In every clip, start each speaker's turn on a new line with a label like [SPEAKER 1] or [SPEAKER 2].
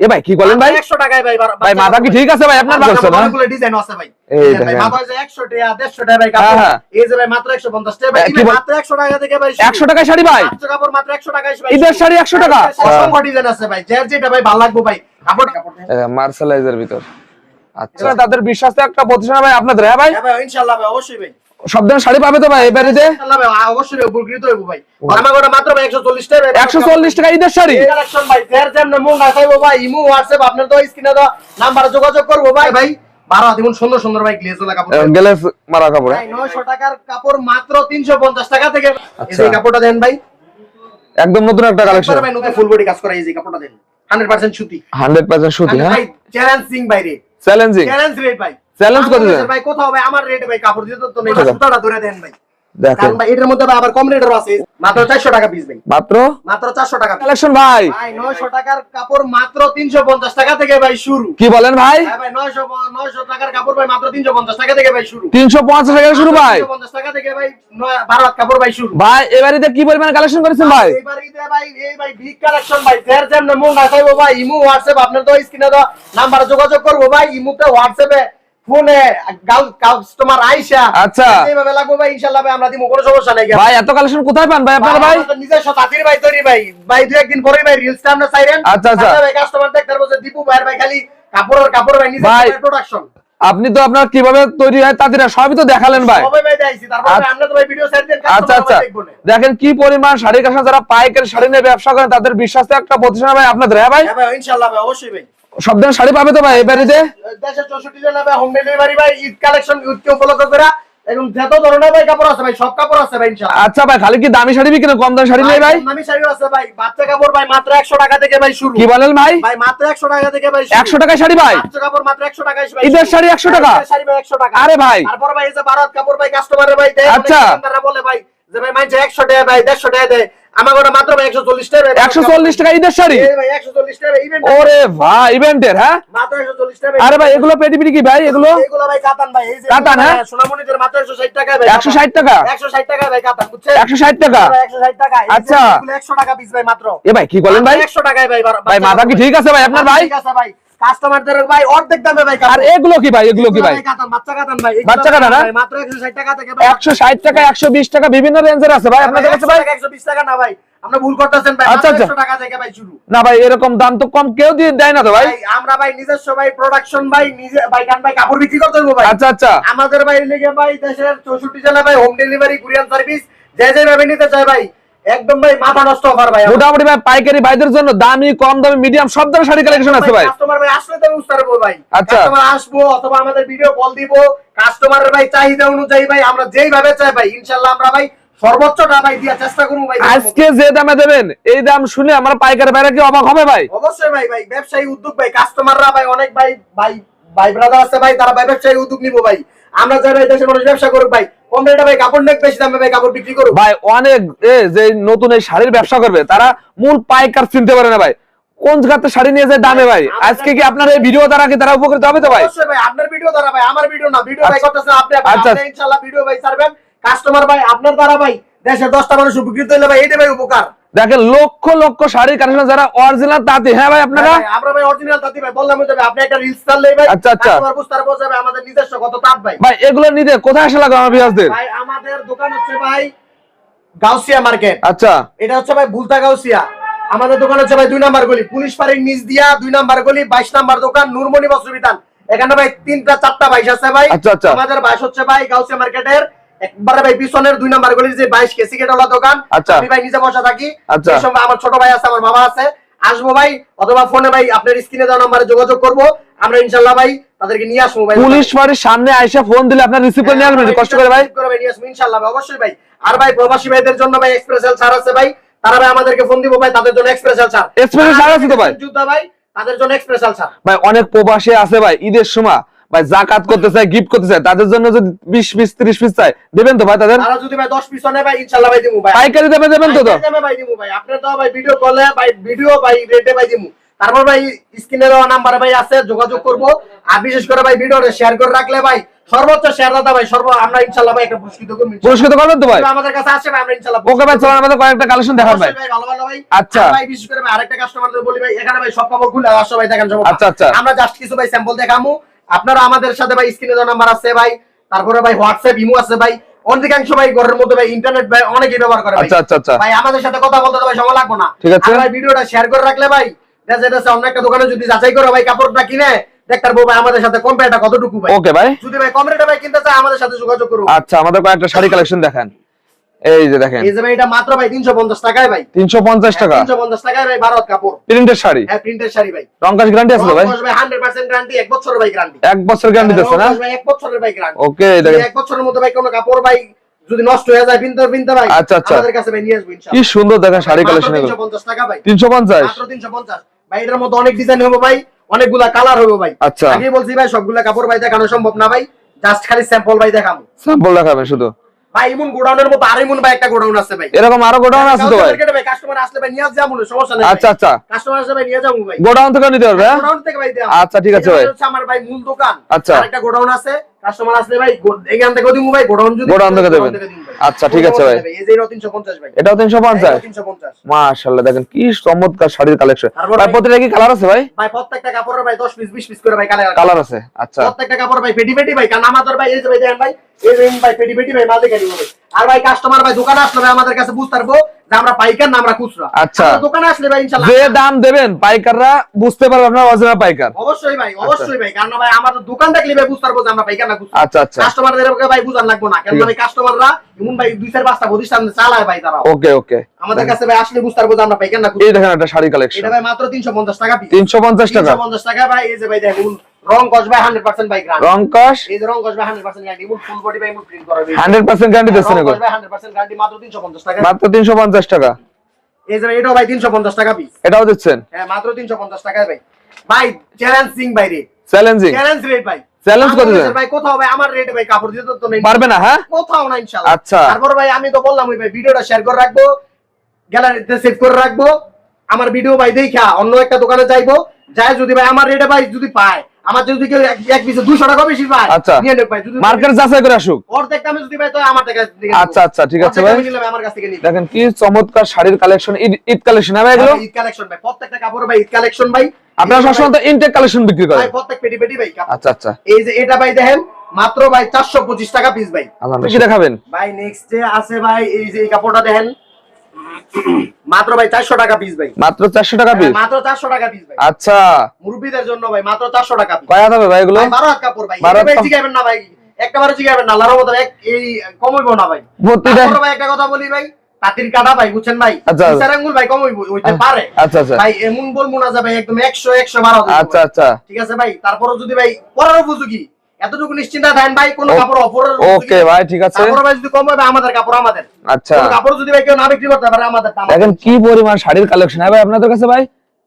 [SPEAKER 1] এ ভাই কি বলেন ভাই?
[SPEAKER 2] একশো টাকায় ভাই
[SPEAKER 1] ভাই মাথা কি ঠিক আছে ভাই? আপনার
[SPEAKER 2] বাচ্চা
[SPEAKER 1] না
[SPEAKER 2] অনেকগুলো ডিজাইন আছে ভাই।
[SPEAKER 1] এই
[SPEAKER 2] ভাই মাথা হচ্ছে 100 টাকা 150 টাকা ভাই
[SPEAKER 1] হ্যাঁ,
[SPEAKER 2] কাপড়।
[SPEAKER 1] হ্যাঁ।
[SPEAKER 2] এই যে ভাই মাত্র 150 টাকা। ভাই মাত্র 100 টাকা থেকে ভাই শুরু।
[SPEAKER 1] একশো টাকায় শাড়ি ভাই?
[SPEAKER 2] কাপড় মাত্র 100 টাকায় ভাই
[SPEAKER 1] ঈদের শাড়ি 100 টাকা?
[SPEAKER 2] অসংখ্য ডিজাইন আছে ভাই। যার যেটা ভাই ভালো লাগবে ভাই। কাপড় কাপড়
[SPEAKER 1] মার্শালাইজের ভিতর। আচ্ছা। তাদের বিশ্বাস একটা প্রতিষ্ঠান ভাই আপনাদের হ্যাঁ ভাই?
[SPEAKER 2] হ্যাঁ ভাই ইনশাআল্লাহ ভাই অবশ্যই ভাই।
[SPEAKER 1] সব ধরনের শাড়ি পাবে তো ভাই এই বাড়িতে?
[SPEAKER 2] অবশ্যই উপকৃত হইব ভাই। আমার গোটা মাত্র ভাই 140 টাকা ভাই
[SPEAKER 1] একশো চল্লিশ টাকা ঈদের শাড়ি?
[SPEAKER 2] কালেকশন ভাই যার যেমন না ভাই ইমো হোয়াটসঅ্যাপ আপনার তো স্ক্রিনে দাও নাম্বারে যোগাযোগ করব ভাই। ভাই। সুন্দর সুন্দর ভাই কাপড়।
[SPEAKER 1] মারা কাপড়
[SPEAKER 2] 900 টাকার কাপড় মাত্র 350 টাকা থেকে। এই
[SPEAKER 1] আচ্ছা।
[SPEAKER 2] কাপড়টা দেন ভাই।
[SPEAKER 1] একদম নতুন একটা কালেকশন
[SPEAKER 2] একবারে ভাই নতুন ফুল বডি কাজ করা এই যে কাপড়টা দেন। 100% সুতি।
[SPEAKER 1] হ্যাঁ?
[SPEAKER 2] চ্যালেঞ্জিং ভাই রে।
[SPEAKER 1] চ্যালেঞ্জিং
[SPEAKER 2] চ্যালেঞ্জ রেট ভাই।
[SPEAKER 1] Challenge কত?
[SPEAKER 2] ভাই কোথাও ভাই আমার রেট ভাই কাপড় দিতে তো নেই? সুতাটা ধরে দেন ভাই।
[SPEAKER 1] দেখেন।
[SPEAKER 2] ভাই এটার মধ্যে ভাই আবার কম রেটেরও আছে মাত্র 400 টাকা পিস ভাই।
[SPEAKER 1] মাত্র?
[SPEAKER 2] মাত্র 400 টাকা piece।
[SPEAKER 1] কালেকশন ভাই।
[SPEAKER 2] ভাই 900 টাকার কাপড় মাত্র 350 টাকা থেকে ভাই শুরু।
[SPEAKER 1] কি বলেন ভাই?
[SPEAKER 2] ভাই 900 900 টাকার কাপড় ভাই মাত্র 350 টাকা থেকে ভাই শুরু।
[SPEAKER 1] টাকা ভাই?
[SPEAKER 2] 350 টাকা থেকে ভাই 12 হাত কাপড় ভাই শুরু।
[SPEAKER 1] ভাই কি পরিমাণ কালেকশন করেছেন ভাই
[SPEAKER 2] ভাই? এই ভাই বিগ কালেকশন ভাই। মন না চাইব ভাই ইমো আপনার তো স্ক্রিনে নাম্বারে যোগাযোগ করব ভাই ইমোতে হোয়াটসঅ্যাপে ফোনে কাস্টমার আইসা।
[SPEAKER 1] আচ্ছা।
[SPEAKER 2] এইভাবে লাগবে ভাই ইনশাআল্লাহ ভাই আমরা কোনো সমস্যা নাই
[SPEAKER 1] ভাই এত কালেকশন কোথায় পান ভাই আপনারা ভাই?
[SPEAKER 2] নিজস্ব তাঁতির ভাই তৈরি ভাই। ভাই দুই একদিন পরে ভাই রিলস আমরা চাইরেন।
[SPEAKER 1] আচ্ছা, আচ্ছা।
[SPEAKER 2] ভাই কাস্টমার দেখতে পারব যে দীপু ভাইয়ের ভাই খালি কাপড় আর কাপড় ভাই
[SPEAKER 1] ভাই।
[SPEAKER 2] প্রোডাকশন
[SPEAKER 1] আপনি তো আপনার কীভাবে তৈরি হয় তাদের সবই তো দেখালেন ভাই।
[SPEAKER 2] সবাই ভাই দেখাইছি তারপর
[SPEAKER 1] আচ্ছা।
[SPEAKER 2] আমরা তো ভাই ভিডিও সাইড দেন
[SPEAKER 1] আচ্ছা আচ্ছা।
[SPEAKER 2] না।
[SPEAKER 1] দেখেন কি পরিমাণ শাড়ি কালেকশন যারা পাইকারি শাড়ি নিয়ে ব্যবসা করেন তাদের বিশ্বাস একটা প্রতিষ্ঠান ভাই আপনাদের হ্যাঁ ভাই?
[SPEAKER 2] হ্যাঁ ভাই ইনশাআল্লাহ ভাই অবশ্যই ভাই।
[SPEAKER 1] সব ধরনের শাড়ি পাবে তো ভাই এই বাড়িতে?
[SPEAKER 2] চৌষট্টি জেলা ভাই হোম ডেলিভারি ভাই ঈদ কালেকশন ঈদকে উপলক্ষ করে। এবং যত ধরনের ভাই কাপড় আছে ভাই সব কাপড় আছে ভাই ইনশাআল্লাহ।
[SPEAKER 1] আচ্ছা ভাই খালি কি দামি শাড়ি বিকেন কম দামি শাড়ি নেই ভাই?
[SPEAKER 2] দামি শাড়িও আছে ভাই বাচ্চা কাপড় ভাই মাত্র 100 টাকা থেকে ভাই শুরু।
[SPEAKER 1] কি বলেন ভাই?
[SPEAKER 2] ভাই মাত্র 100 টাকা থেকে ভাই শুরু।
[SPEAKER 1] একশো টাকায় শাড়ি ভাই?
[SPEAKER 2] বাচ্চা কাপড় মাত্র 100 টাকায় ভাই
[SPEAKER 1] ঈদের শাড়ি 100 টাকা?
[SPEAKER 2] শাড়ি ভাই 100 টাকা।
[SPEAKER 1] আরে ভাই।
[SPEAKER 2] তারপর ভাই এই যে ভারত কাপড় ভাই কাস্টমারে ভাই দেয়
[SPEAKER 1] আচ্ছা।
[SPEAKER 2] বলে ভাই যে ভাই মাইছে 100 টাকা ভাই 150 টাকা দেয়। আমার ওটা মাত্র ভাই 140 টাকা ভাই
[SPEAKER 1] একশো চল্লিশ টাকা ঈদের শাড়ি?
[SPEAKER 2] ভাই 140 টাকা ইভেন্ট
[SPEAKER 1] ওরে ভাই ইভেন্টের হ্যাঁ?
[SPEAKER 2] মাত্র 140 টাকা
[SPEAKER 1] আরে ভাই এগুলো পেটি কি ভাই এগুলো?
[SPEAKER 2] এগুলো ভাই কাতান ভাই এই যে
[SPEAKER 1] কাতান, হ্যাঁ?
[SPEAKER 2] সোনামণিদের মাত্র 160 টাকা ভাই
[SPEAKER 1] একশো ষাট টাকা?
[SPEAKER 2] 160 টাকা ভাই কাতান বুঝছেন?
[SPEAKER 1] একশো ষাট টাকা?
[SPEAKER 2] ভাই, 160 টাকা।
[SPEAKER 1] আচ্ছা।
[SPEAKER 2] এগুলো 100 টাকা পিস ভাই মাত্র।
[SPEAKER 1] এ ভাই কি বলেন ভাই?
[SPEAKER 2] 100 টাকায় ভাই
[SPEAKER 1] ভাই মাথা কি ঠিক আছে ভাই আপনার ভাই?
[SPEAKER 2] ঠিক আছে ভাই। কাস্টমারদের ভাই অর্ধেক দামে ভাই
[SPEAKER 1] আর এগুলো কি ভাই? এগুলো কি ভাই?
[SPEAKER 2] বাচ্চা কাতান ভাই
[SPEAKER 1] বাচ্চা কাতান?
[SPEAKER 2] মাত্র 160 টাকা থেকে
[SPEAKER 1] টাকা টাকা বিভিন্ন রেঞ্জের আছে ভাই। আপনাদের কাছে ভাই?
[SPEAKER 2] 120 টাকা না ভাই। আমরা ভুল করতেছেন ভাই
[SPEAKER 1] আচ্ছা, আচ্ছা।
[SPEAKER 2] 100 টাকা থেকে ভাই শুরু।
[SPEAKER 1] না ভাই এরকম দাম তো কম কেউ দিয়ে দেয় না তো ভাই?
[SPEAKER 2] আমরা ভাই নিজস্ব ভাই প্রোডাকশন ভাই নিজে ভাই কান ভাই কাপড় বিক্রি করতে ভাই।
[SPEAKER 1] আচ্ছা আচ্ছা।
[SPEAKER 2] আমাদের ভাই লেগে ভাই দেশের চৌষট্টি জেলা ভাই হোম ডেলিভারি কুরিয়ার সার্ভিস যে যে ভাবে নিতে চাই ভাই একদম ভাই মাথা নষ্ট অফার ভাই
[SPEAKER 1] মোটামুটি ভাই পাইকারি ভাইদের জন্য দামি কম দামি মিডিয়াম সব ধরনের শাড়ি কালেকশন আছে ভাই।
[SPEAKER 2] কাস্টমার ভাই আসলে তো বুঝতে পারব ভাই।
[SPEAKER 1] আচ্ছা।
[SPEAKER 2] কাস্টমার আসব অথবা আমাদের ভিডিও কল দিব। কাস্টমারের ভাই চাহিদা অনুযায়ী ভাই আমরা যেই ভাবে চাই ভাই ইনশাআল্লাহ আমরা ভাই সর্বোচ্চটা ভাই দিয়া চেষ্টা করব ভাই।
[SPEAKER 1] আজকে যে দামে দেবেন এই দাম শুনে আমার পাইকারি ভাইরা কি অবাক হবে ভাই?
[SPEAKER 2] অবশ্যই ভাই ভাই ব্যবসায়ী উদ্যোগ ভাই কাস্টমাররা ভাই অনেক ভাই ভাই ভাই ব্রাদার আছে ভাই তারা ভাই ব্যবসায়ী উদ্যোগ নিবো ভাই। আমরা ভাই দেশের মানুষ ব্যবসা করুক ভাই কম রেটে ভাই কাপড় নেক বেশি দামে ভাই কাপড় বিক্রি করুক।
[SPEAKER 1] ভাই অনেক যে নতুন এই শাড়ির ব্যবসা করবে তারা মূল পাইকার চিনতে পারে না ভাই। কোন জায়গাতে শাড়ি নিয়ে যায় দামে ভাই? আজকে কি আপনার এই ভিডিও দ্বারা কি তারা উপকৃত হবে তো ভাই?
[SPEAKER 2] অবশ্যই ভাই আপনার ভিডিও দ্বারা ভাই আমার ভিডিও না ভিডিও ভাই। করতেছেন আপনি। আপনি ইনশাআল্লাহ ভিডিও ভাই ছাড়বেন। কাস্টমার ভাই আপনার দ্বারা ভাই দেশের 10টা মানুষ উপকৃত হইলে ভাই এইটা ভাই উপকার।
[SPEAKER 1] দেখেন লক্ষ লক্ষ শাড়ির কালেকশন যারা অরিজিনাল তাতে। হ্যাঁ ভাই আপনারা?
[SPEAKER 2] আমরা ভাই অরিজিনাল তাঁতি ভাই বললাম যে আপনি একটা রিলস চাললেই ভাই।
[SPEAKER 1] আচ্ছা, আচ্ছা।
[SPEAKER 2] কাস্টমার বুঝতে পারব যে ভাই আমাদের নিজস্ব কত তাঁত ভাই।
[SPEAKER 1] ভাই এগুলো নিতে কোথায় আসা লাগবে আমার বিয়াসদের
[SPEAKER 2] ভাই আমাদের দোকান হচ্ছে ভাই গাউসিয়া মার্কেট।
[SPEAKER 1] আচ্ছা।
[SPEAKER 2] এটা হচ্ছে ভাই ভুলতা গাউসিয়া। আমাদের দোকান হচ্ছে ভাই দুই নাম্বার গলি। পুলিশ পাড়ির নিচ দিয়া দুই নাম্বার গলি বাইশ নাম্বার দোকান নুরমণি বস্ত্রবিতান এখানে ভাই তিনটা চারটা বাইশ আছে ভাই।
[SPEAKER 1] আচ্ছা, আচ্ছা।
[SPEAKER 2] আমাদের বাইশ হচ্ছে ভাই গাউসিয়া মার্কেটের। একবারে ভাই পিছনের দুই নাম্বার গলির যে বাইশ কেসি দোকান
[SPEAKER 1] আচ্ছা।
[SPEAKER 2] আমি ভাই নিজে বসা থাকি।
[SPEAKER 1] আচ্ছা।
[SPEAKER 2] সেই আমার ছোট ভাই আছে আমার বাবা আছে। আসব ভাই অথবা ফোনে ভাই আপনার স্ক্রিনে দেওয়া নাম্বারে যোগাযোগ করব। আমরা ইনশাল্লাহ ভাই তাদেরকে নিয়ে আসব ভাই।
[SPEAKER 1] পুলিশ বাড়ির সামনে আইসা ফোন দিলে আপনার রিসিভ করে নিয়ে আসবেন কষ্ট করে ভাই।
[SPEAKER 2] করে নিয়ে আসব ইনশাল্লাহ অবশ্যই ভাই। আর ভাই প্রবাসী ভাইদের জন্য ভাই এক্সপ্রেসেল ছাড় আছে ভাই। তারা ভাই আমাদেরকে ফোন দিব ভাই তাদের জন্য এক্সপ্রেসেল ছাড়।
[SPEAKER 1] Express ছাড় আছে তো ভাই?
[SPEAKER 2] যুদ্ধ ভাই তাদের জন্য এক্সপ্রেসেল ছাড়।
[SPEAKER 1] ভাই অনেক প্রবাসী আছে ভাই ঈদের সময়। ভাই জাকাত করতে চায় গিফট করতে চায় তাদের জন্য যদি বিশ পিস ত্রিশ পিস চাই দেবেন তো ভাই তাদের
[SPEAKER 2] তারা যদি ভাই 10 পিস নেয় ভাই ইনশাল্লাহ ভাই দিমু ভাই
[SPEAKER 1] পাইকারি দেবে দেবেন তো তো
[SPEAKER 2] ভাই দিমু ভাই আপনার তো ভাই ভিডিও কলে ভাই ভিডিও ভাই রেটে ভাই দিমু তারপর ভাই স্ক্রিনে দেওয়া নাম্বারে ভাই আছে যোগাযোগ করব আর বিশেষ করে ভাই ভিডিওটা শেয়ার করে রাখলে ভাই সর্বোচ্চ শেয়ার দাদা ভাই সর্ব আমরা ইনশাল্লাহ ভাই একটা পুরস্কৃত করব
[SPEAKER 1] পুরস্কৃত করবেন তো ভাই
[SPEAKER 2] আমাদের কাছে আসে ভাই আমরা ইনশাল্লাহ
[SPEAKER 1] ওকে ভাই চলেন আমাদের কয়েকটা কালেকশন দেখান ভাই
[SPEAKER 2] ভালো ভালো ভাই।
[SPEAKER 1] আচ্ছা।
[SPEAKER 2] ভাই, বিশেষ করে ভাই আরেকটা কাস্টমারদের বলি ভাই, এখানে ভাই সব কাপড় খুলে আসো ভাই, দেখেন সব।
[SPEAKER 1] আচ্ছা, আচ্ছা।
[SPEAKER 2] আমরা just কিছু ভাই sample দেখামু। আপনারা আমাদের সাথে ভাই স্ক্রিনে দেওয়া নাম্বার আছে ভাই। তারপরে ভাই হোয়াটসঅ্যাপ ইমো আছে ভাই। অধিকাংশ ভাই ঘরের মধ্যে ভাই ইন্টারনেট ভাই অনেকেই ব্যবহার করে।
[SPEAKER 1] আচ্ছা আচ্ছা আচ্ছা।
[SPEAKER 2] ভাই আমাদের সাথে কথা বলতে ভাই সময় লাগবে না।
[SPEAKER 1] ঠিক আছে।
[SPEAKER 2] ভাই ভিডিওটা শেয়ার করে রাখলে ভাই যাচ্ছে অন্য একটা দোকানে যদি যাচাই করে ভাই কাপড়টা কিনে পারব ভাই আমাদের সাথে কম্পেয়ারটা কতটুকু ভাই।
[SPEAKER 1] ওকে ভাই
[SPEAKER 2] যদি ভাই কম রেটে ভাই কিনতে চায় আমাদের সাথে যোগাযোগ করুন
[SPEAKER 1] আচ্ছা আমাদের কয়েকটা শাড়ি কালেকশন দেখান। এই যে দেখেন।
[SPEAKER 2] এই যে ভাই এটা মাত্র ভাই তিনশো পঞ্চাশ টাকায় ভাই।
[SPEAKER 1] তিনশো পঞ্চাশ টাকা?
[SPEAKER 2] তিনশো পঞ্চাশ টাকায় ভাই ভারত কাপড়।
[SPEAKER 1] প্রিন্টের শাড়ি?
[SPEAKER 2] হ্যাঁ প্রিন্টের শাড়ি ভাই।
[SPEAKER 1] রংকাশ গ্যারান্টি আছে ভাই?
[SPEAKER 2] ভাই হান্ড্রেড পার্সেন্ট গ্যারান্টি এক বছরের ভাই গ্যারান্টি
[SPEAKER 1] এক বছর গ্যারান্টি দিচ্ছে না?
[SPEAKER 2] ভাই এক বছরের ভাই গ্যারান্টি
[SPEAKER 1] ওকে দেখেন।
[SPEAKER 2] এক বছরের মধ্যে ভাই কোনো কাপড় ভাই যদি নষ্ট হয়ে যায় ভাই।
[SPEAKER 1] আচ্ছা, আচ্ছা।
[SPEAKER 2] আমাদের কাছে ভাই নিয়ে আসব
[SPEAKER 1] কি সুন্দর দেখেন শাড়ি কালেকশন এগুলো।
[SPEAKER 2] তিনশো পঞ্চাশ টাকা ভাই।
[SPEAKER 1] তিনশো পঞ্চাশ?
[SPEAKER 2] মাত্র তিনশো পঞ্চাশ। ভাই এটার মধ্যে অনেক ডিজাইন হবে ভাই অনেকগুলা কালার হবে ভাই।
[SPEAKER 1] আচ্ছা।
[SPEAKER 2] আগে বলছি ভাই সবগুলা কাপড় ভাই দেখানো সম্ভব না ভাই। জাস্ট খালি স্যাম্পল ভাই দেখাবো।
[SPEAKER 1] স্যাম্পল দেখাবেন শুধু।
[SPEAKER 2] ভাই ইমন গোডাউনের মতো আর ইমন ভাই একটা গোডাউন আছে ভাই।
[SPEAKER 1] এরকম আরও গোডাউন আছে তো ভাই?
[SPEAKER 2] ভাই কাস্টমার আসলে ভাই নিয়ে যাব সমস্যা নেই
[SPEAKER 1] আচ্ছা আচ্ছা।
[SPEAKER 2] কাস্টমার আসলে ভাই নিয়ে যাব ভাই।
[SPEAKER 1] গোডাউন থেকে নিতে পারবে হ্যাঁ?
[SPEAKER 2] গোডাউন থেকে ভাই
[SPEAKER 1] আচ্ছা, ঠিক আছে ভাই।
[SPEAKER 2] আমার ভাই মূল দোকান।
[SPEAKER 1] আচ্ছা।
[SPEAKER 2] একটা গোডাউন আছে। কাস্টমার আসলে ভাই এখান থেকে দিমু ভাই গোডাউন যদি
[SPEAKER 1] গোডাউন থেকে দেবেন। আচ্ছা, ঠিক আছে ভাই।
[SPEAKER 2] এই যে 350 ভাই।
[SPEAKER 1] এটাও তিনশো পঞ্চাশ?
[SPEAKER 2] এটা 350
[SPEAKER 1] মাশাল্লাহ দেখেন কি চমৎকার শাড়ির কালেকশন ভাই প্রতিটা কি কালার আছে ভাই?
[SPEAKER 2] ভাই প্রত্যেকটা কাপড়ের ভাই 10 পিস 20 পিস করে ভাই কালার
[SPEAKER 1] কালার আছে আচ্ছা।
[SPEAKER 2] প্রত্যেকটা কাপড় ভাই পেটি পেটি ভাই আমাদের ভাই এই যে ভাই দেখেন ভাই এই যে ভাই পেটি পেটি ভাই মাল দেখে নিব ভাই। আর ভাই কাস্টমার ভাই দোকানে আসলে ভাই আমাদের কাছে বুঝতে পারব আমরা পাইকার না আমরা খুচরা।
[SPEAKER 1] আচ্ছা।
[SPEAKER 2] দোকানে আসলে ভাই ইনশাআল্লাহ
[SPEAKER 1] যে দাম দেবেন পাইকাররা বুঝতে পারবে আপনার অরিজিনাল পাইকার।
[SPEAKER 2] অবশ্যই ভাই অবশ্যই ভাই কারণ ভাই আমাদের দোকান দেখলে ভাই বুঝতে পারব যে আমরা পাইকার না খুচরা।
[SPEAKER 1] আচ্ছা আচ্ছা।
[SPEAKER 2] কাস্টমারদের ভাই বুঝান লাগবো না ভাই কাস্টমাররা এমন ভাই দুই চার পাঁচটা প্রতিষ্ঠান চালায় ভাই তারা
[SPEAKER 1] ওকে ওকে।
[SPEAKER 2] আমাদের কাছে ভাই আসলে বুঝতে পারব যে আমরা পাইকার না
[SPEAKER 1] এই
[SPEAKER 2] খুচরা।
[SPEAKER 1] দেখেন একটা শাড়ি কালেকশন
[SPEAKER 2] এটা ভাই মাত্র তিনশো পঞ্চাশ টাকা পিস
[SPEAKER 1] তিনশো পঞ্চাশ টাকা?
[SPEAKER 2] তিনশো পঞ্চাশ টাকা ভাই এই যে ভাই দেখুন রং কস ভাই এই যে রং কস ভাই hundred percent guarantee full body ভাই প্রিন্ট করা ভাই
[SPEAKER 1] হান্ড্রেড গ্যারান্টি দিচ্ছেন এগুলো
[SPEAKER 2] হান্ড্রেড পার্সেন্ট গ্যারান্টি মাত্র তিনশো পঞ্চাশ টাকা।
[SPEAKER 1] মাত্র তিনশো পঞ্চাশ টাকা।
[SPEAKER 2] এই যে এটাও ভাই টাকা পিস
[SPEAKER 1] এটাও দিচ্ছেন?
[SPEAKER 2] হ্যাঁ মাত্র টাকা ভাই। ভাই চ্যালেঞ্জিং ভাই রেট
[SPEAKER 1] চ্যালেঞ্জিং
[SPEAKER 2] চ্যালেঞ্জ রেট ভাই।
[SPEAKER 1] Challenge কত দেন?
[SPEAKER 2] ভাই কোথাও ভাই আমার রেটে ভাই কাপড় দিতে তো নেই।
[SPEAKER 1] পারবে না হ্যাঁ?
[SPEAKER 2] কোথাও না ইনশাআল্লাহ।
[SPEAKER 1] আচ্ছা।
[SPEAKER 2] তারপর ভাই আমি তো বললাম ওই ভাই ভিডিওটা শেয়ার করে রাখব গ্যালারিতে সেভ করে রাখব। আমার ভিডিও ভাই দেখা অন্য একটা দোকানে যাইবো। যাই যদি ভাই আমার রেটে ভাই যদি পায় আমার যদি কেউ এক- পিসে দুশো টাকা বেশি পায়
[SPEAKER 1] আচ্ছা।
[SPEAKER 2] নিয়ে নেব ভাই
[SPEAKER 1] মার্কেট যাচাই করে আসুক।
[SPEAKER 2] অর্ধেক দামে যদি ভাই তো আমার থেকে থেকে
[SPEAKER 1] আচ্ছা, আচ্ছা, ঠিক আছে ভাই।
[SPEAKER 2] আমার কাছ থেকে নিবে।
[SPEAKER 1] দেখেন কি চমৎকার শাড়ির কালেকশন ঈদ কালেকশন এগুলো?
[SPEAKER 2] ঈদ কালেকশন ভাই প্রত্যেকটা কাপড় ভাই ঈদ কালেকশন ভাই।
[SPEAKER 1] আপনারা সবসময় তো ইনটেক কালেকশন বিক্রি করেন।
[SPEAKER 2] ভাই প্রত্যেক পেটি পেটি ভাই
[SPEAKER 1] আচ্ছা আচ্ছা।
[SPEAKER 2] এই যে এটা ভাই দেখেন মাত্র ভাই চারশো পঁচিশ টাকা পিস ভাই।
[SPEAKER 1] কি দেখাবেন?
[SPEAKER 2] ভাই নেক্সট আছে ভাই এই যে এই কাপড়টা দেখেন মাত্র ভাই চারশো টাকা পিস ভাই।
[SPEAKER 1] মাত্র চারশো টাকা পিস
[SPEAKER 2] মাত্র চারশো টাকা পিস ভাই।
[SPEAKER 1] আচ্ছা।
[SPEAKER 2] মুরব্বীদের জন্য ভাই মাত্র চারশো টাকা পিস
[SPEAKER 1] কয় হবে ভাই এগুলো?
[SPEAKER 2] ভাই বারো হাত কাপড় ভাই। জিগাবেন না ভাই। একবারে জিগাবেন না আল্লাহর মতো এক- এই কমইব না ভাই। ভাই একটা কথা বলি ভাই তাঁতির কাটা ভাই বুঝছেন ভাই?
[SPEAKER 1] আচ্ছা।
[SPEAKER 2] বিচার আঙ্গুল ভাই কমইব হইতে পারে।
[SPEAKER 1] আচ্ছা আচ্ছা।
[SPEAKER 2] ভাই এমন বলব না যে ভাই একদম একশো একশো বারো দিব
[SPEAKER 1] আচ্ছা আচ্ছা।
[SPEAKER 2] ঠিক আছে ভাই তারপরে যদি ভাই পরের উপযোগী। এতটুকু নিশ্চিন্ত থাকেন ভাই কোনো কাপড় অপরের
[SPEAKER 1] ওকে ভাই ঠিক আছে।
[SPEAKER 2] তারপরে ভাই যদি কম হবে আমাদের কাপড় আমাদের।
[SPEAKER 1] আচ্ছা।
[SPEAKER 2] কাপড় যদি ভাই কেউ না বিক্রি করতে পারে আমাদের।
[SPEAKER 1] দেখেন কি পরিমাণ শাড়ির কালেকশন হ্যাঁ ভাই আপনাদের কাছে ভাই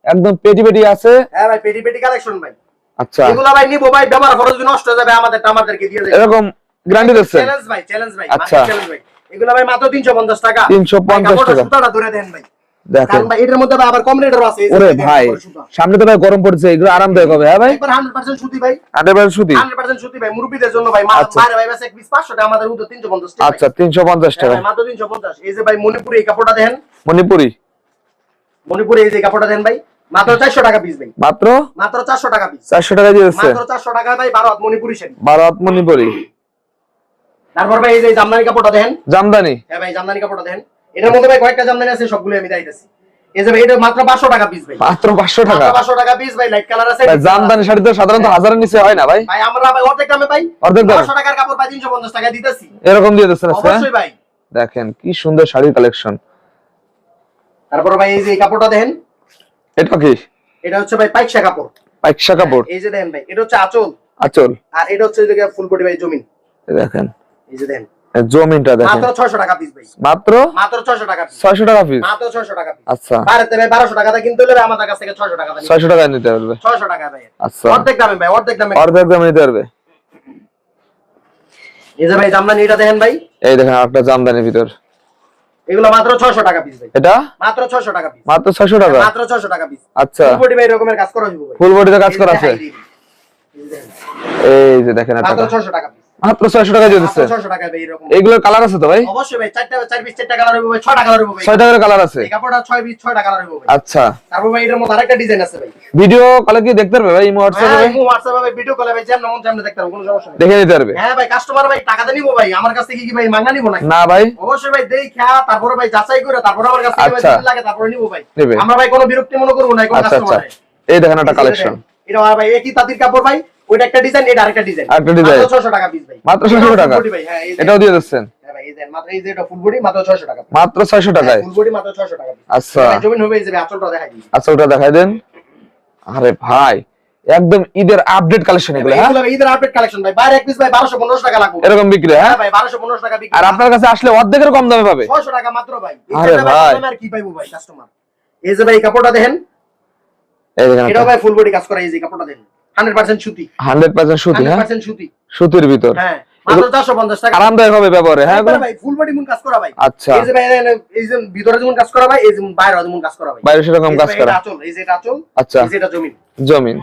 [SPEAKER 1] একদম পেটি পেটি আছে।
[SPEAKER 2] হ্যাঁ ভাই পেটি পেটি কালেকশন ভাই।
[SPEAKER 1] আচ্ছা।
[SPEAKER 2] এগুলো ভাই নিবো ভাই ব্যবহার করে যদি নষ্ট হয়ে যাবে আমাদের আমাদেরকে দিয়ে দেবে
[SPEAKER 1] এরকম গ্যারান্টি দিচ্ছেন?
[SPEAKER 2] চ্যালেঞ্জ ভাই চ্যালেঞ্জ ভাই
[SPEAKER 1] আচ্ছা।
[SPEAKER 2] চ্যালেঞ্জ ভাই। এগুলো ভাই মাত্র 350 টাকা।
[SPEAKER 1] 350
[SPEAKER 2] ভাই, কাপড়টা
[SPEAKER 1] টাকা।
[SPEAKER 2] সুতাটা ধরে দেন ভাই।
[SPEAKER 1] দেখেন।
[SPEAKER 2] ভাই এটার মধ্যে আবার কম রেটেরও আছে
[SPEAKER 1] ওরে ভাই সামনে তো ভাই গরম পড়ছে এগুলো আরামদায়ক হবে হ্যাঁ ভাই?
[SPEAKER 2] 100% সুতি ভাই।
[SPEAKER 1] হান্ড্রেড পার্সেন্ট সুতি?
[SPEAKER 2] 100% সুতি ভাই মুরব্বিদের জন্য ভাই
[SPEAKER 1] আচ্ছা।
[SPEAKER 2] ভাই এক পিস 500 টাকা আমাদের উদ্যোগ 350 টাকা।
[SPEAKER 1] আচ্ছা
[SPEAKER 2] হ্যাঁ
[SPEAKER 1] টাকা।
[SPEAKER 2] ভাই, মাত্র 350 এই যে ভাই মণিপুরি এই কাপড়টা
[SPEAKER 1] মণিপুরি?
[SPEAKER 2] মণিপুরি এই যে কাপড়টা ভাই মাত্র 400 টাকা পিস ভাই।
[SPEAKER 1] মাত্র?
[SPEAKER 2] মাত্র 400 টাকা পিস
[SPEAKER 1] চারশো টাকা দিয়ে
[SPEAKER 2] মাত্র 400 টাকা ভাই 12 হাত মণিপুরি শাড়ি।
[SPEAKER 1] বারো হাত মণিপুরি।
[SPEAKER 2] তারপর ভাই এই যে জামদানি কাপড়টা দেন
[SPEAKER 1] জামদানি?
[SPEAKER 2] হ্যাঁ ভাই জামদানি কাপড়টা দেন এটার মধ্যে ভাই কয়েকটা জামদানি আছে সবগুলো আমি দিতেছি। এই যে এটা মাত্র 500 টাকা পিস ভাই।
[SPEAKER 1] মাত্র পাঁচশো টাকা?
[SPEAKER 2] 500 টাকা পিস ভাই লাইট কালার আছে।
[SPEAKER 1] জামদানি শাড়ি তো সাধারণত হাজারের নিচে হয় না ভাই?
[SPEAKER 2] ভাই আমরা ভাই অর্ধেক দামে ভাই
[SPEAKER 1] অর্ধেক দামে?
[SPEAKER 2] 500 টাকার কাপড় ভাই 350 টাকা দিতেছি।
[SPEAKER 1] এরকম দিয়ে দিচ্ছেন হ্যাঁ?
[SPEAKER 2] অবশ্যই ভাই।
[SPEAKER 1] দেখেন কি সুন্দর শাড়ির কালেকশন
[SPEAKER 2] তারপর ভাই এই যে কাপড়টা দেখেন।
[SPEAKER 1] এটা কি?
[SPEAKER 2] এটা হচ্ছে ভাই পাইকশা কাপড়।
[SPEAKER 1] পাইকশা কাপড়?
[SPEAKER 2] এই যে দেখেন ভাই এটা হচ্ছে আঁচল।
[SPEAKER 1] আচল।
[SPEAKER 2] আর এটা হচ্ছে ফুল ভাই জমিন।
[SPEAKER 1] দেখেন।
[SPEAKER 2] এই যে দেখেন।
[SPEAKER 1] জমিনটা দেখেন
[SPEAKER 2] মাত্র 600 টাকা পিস ভাই
[SPEAKER 1] মাত্র
[SPEAKER 2] মাত্র 600 টাকা পিস
[SPEAKER 1] ছয়শো টাকা পিস
[SPEAKER 2] মাত্র 600 টাকা পিস
[SPEAKER 1] আচ্ছা
[SPEAKER 2] ভারতে ভাই 1200 টাকা কিনতে হলে আমাদের কাছ থেকে 600 টাকা দিয়ে
[SPEAKER 1] ছয়শো টাকা নিতে পারবে
[SPEAKER 2] 600 টাকা ভাই
[SPEAKER 1] আচ্ছা
[SPEAKER 2] অর্ধেক দামে ভাই অর্ধেক দামে
[SPEAKER 1] অর্ধেক দামে নিতে পারবে
[SPEAKER 2] এই যে ভাই জামদানি এটা দেখেন ভাই
[SPEAKER 1] এই দেখেন একটা জামদানির ভিতর
[SPEAKER 2] এগুলো মাত্র 600 টাকা পিস ভাই
[SPEAKER 1] এটা
[SPEAKER 2] মাত্র 600 টাকা পিস
[SPEAKER 1] মাত্র ছয়শো টাকা
[SPEAKER 2] মাত্র 600 টাকা পিস
[SPEAKER 1] আচ্ছা
[SPEAKER 2] ফুল কোটি ভাই এরকমের কাজ করা ভাই
[SPEAKER 1] ফুল বডিতে কাজ করা আছে
[SPEAKER 2] এই যে দেখেন, মাত্র 600 টাকা পিস
[SPEAKER 1] মাত্র ছয়শো টাকা দিয়ে দিচ্ছে।
[SPEAKER 2] ছয়শো টাকা ভাই এরকম
[SPEAKER 1] এইগুলোর কালার আছে তো ভাই?
[SPEAKER 2] অবশ্যই ভাই চারটা চার পিস চারটা কালার হবে ভাই ছয়টা কালার হবে ভাই।
[SPEAKER 1] ছয় টাকার কালার আছে।
[SPEAKER 2] এই কাপড়টা ছয় পিস ছয়টা কালার হবে ভাই।
[SPEAKER 1] আচ্ছা।
[SPEAKER 2] তারপর ভাই এটার মধ্যে আরেকটা ডিজাইন আছে ভাই।
[SPEAKER 1] ভিডিও কলে কি দেখতে পারবে ভাই ইমো হোয়াটসঅ্যাপে
[SPEAKER 2] হ্যাঁ
[SPEAKER 1] ভাই?
[SPEAKER 2] হোয়াটসঅ্যাপে ভাই ভিডিও কলে ভাই যেমন মন তেমন দেখতে পারব কোনো সমস্যা নেই।
[SPEAKER 1] দেখে নিতে পারবে।
[SPEAKER 2] হ্যাঁ ভাই কাস্টমার ভাই ভাই। আমার কাছ থেকে কি ভাই মাঙ্গা নিবো না
[SPEAKER 1] না ভাই।
[SPEAKER 2] অবশ্যই ভাই দেই খা তারপরে ভাই যাচাই করে তারপরে আমার কাছ ভাই
[SPEAKER 1] আচ্ছা।
[SPEAKER 2] লাগে তারপরে নিবো ভাই। আমরা ভাই কোনো বিরক্তি মনে করব না কোনো
[SPEAKER 1] আচ্ছা আচ্ছা।
[SPEAKER 2] কাস্টমার
[SPEAKER 1] এই দেখেন একটা কালেকশন
[SPEAKER 2] এটা ভাই একই তাঁতির কাপড় ভাই। ওইটা একটা ডিজাইন এটা আরেকটা ডিজাইন
[SPEAKER 1] আরেকটা design।
[SPEAKER 2] ছশো টাকা পিস ভাই।
[SPEAKER 1] মাত্র 600 টাকা?
[SPEAKER 2] হ্যাঁ
[SPEAKER 1] এটাও দিয়ে দিচ্ছেন?
[SPEAKER 2] হ্যাঁ ভাই এই যে মাত্র এই যে এটা ফুল বডি মাত্র ছশো টাকা
[SPEAKER 1] মাত্র ছয়শো টাকায়?
[SPEAKER 2] ফুল বডি মাত্র ছশো টাকা
[SPEAKER 1] আচ্ছা।
[SPEAKER 2] জমিন হবে এই যে ভাই, দেখাই দিই।
[SPEAKER 1] আচ্ছা ওটা দেখাই দেন। আরে ভাই একদম ঈদের আপডেট কালেকশন এগুলো হ্যাঁ?
[SPEAKER 2] ঈদের আপডেট কালেকশন ভাই। বাইরে এক পিস ভাই টাকা লাগবে।
[SPEAKER 1] এরকম বিক্রি হ্যাঁ?
[SPEAKER 2] হ্যাঁ ভাই বারোশো পনেরোশো টাকা বিক্রি।
[SPEAKER 1] আর আপনার কাছে আসলে অর্ধেকের কম দামে পাবে।
[SPEAKER 2] ছয়শো টাকা মাত্র ভাই।
[SPEAKER 1] আরে ভাই।
[SPEAKER 2] আর কি পাইবো ভাই কাস্টমার এই যে ভাই কাপড়টা দেখেন।
[SPEAKER 1] এই দেখেন
[SPEAKER 2] এটাও ভাই ফুল বডি কাজ করা এই যে কাপড়টা দেখেন। হান্ড্রেড পার্সেন্ট সুতি।
[SPEAKER 1] হান্ড্রেড পার্সেন্ট সুতি
[SPEAKER 2] হান্ড্রেড
[SPEAKER 1] হ্যাঁ
[SPEAKER 2] পার্সেন্ট সুতি।
[SPEAKER 1] সুতির ভিতর।
[SPEAKER 2] হ্যাঁ টাকা।
[SPEAKER 1] আরামদায়ক হবে ব্যবহারে হ্যাঁ
[SPEAKER 2] ভাই ফুল বডি মুন কাজ করা ভাই।
[SPEAKER 1] আচ্ছা।
[SPEAKER 2] এই যে ভাই এই যে ভিতরে যেমন কাজ করা ভাই এই যেমন বাইরে যেমন কাজ করা ভাই।
[SPEAKER 1] বাইরে সেরকম কাজ করা।
[SPEAKER 2] এটা এই যে এটা আঁচল,
[SPEAKER 1] আচ্ছা।
[SPEAKER 2] এই যে এটা জমিন।
[SPEAKER 1] জমিন।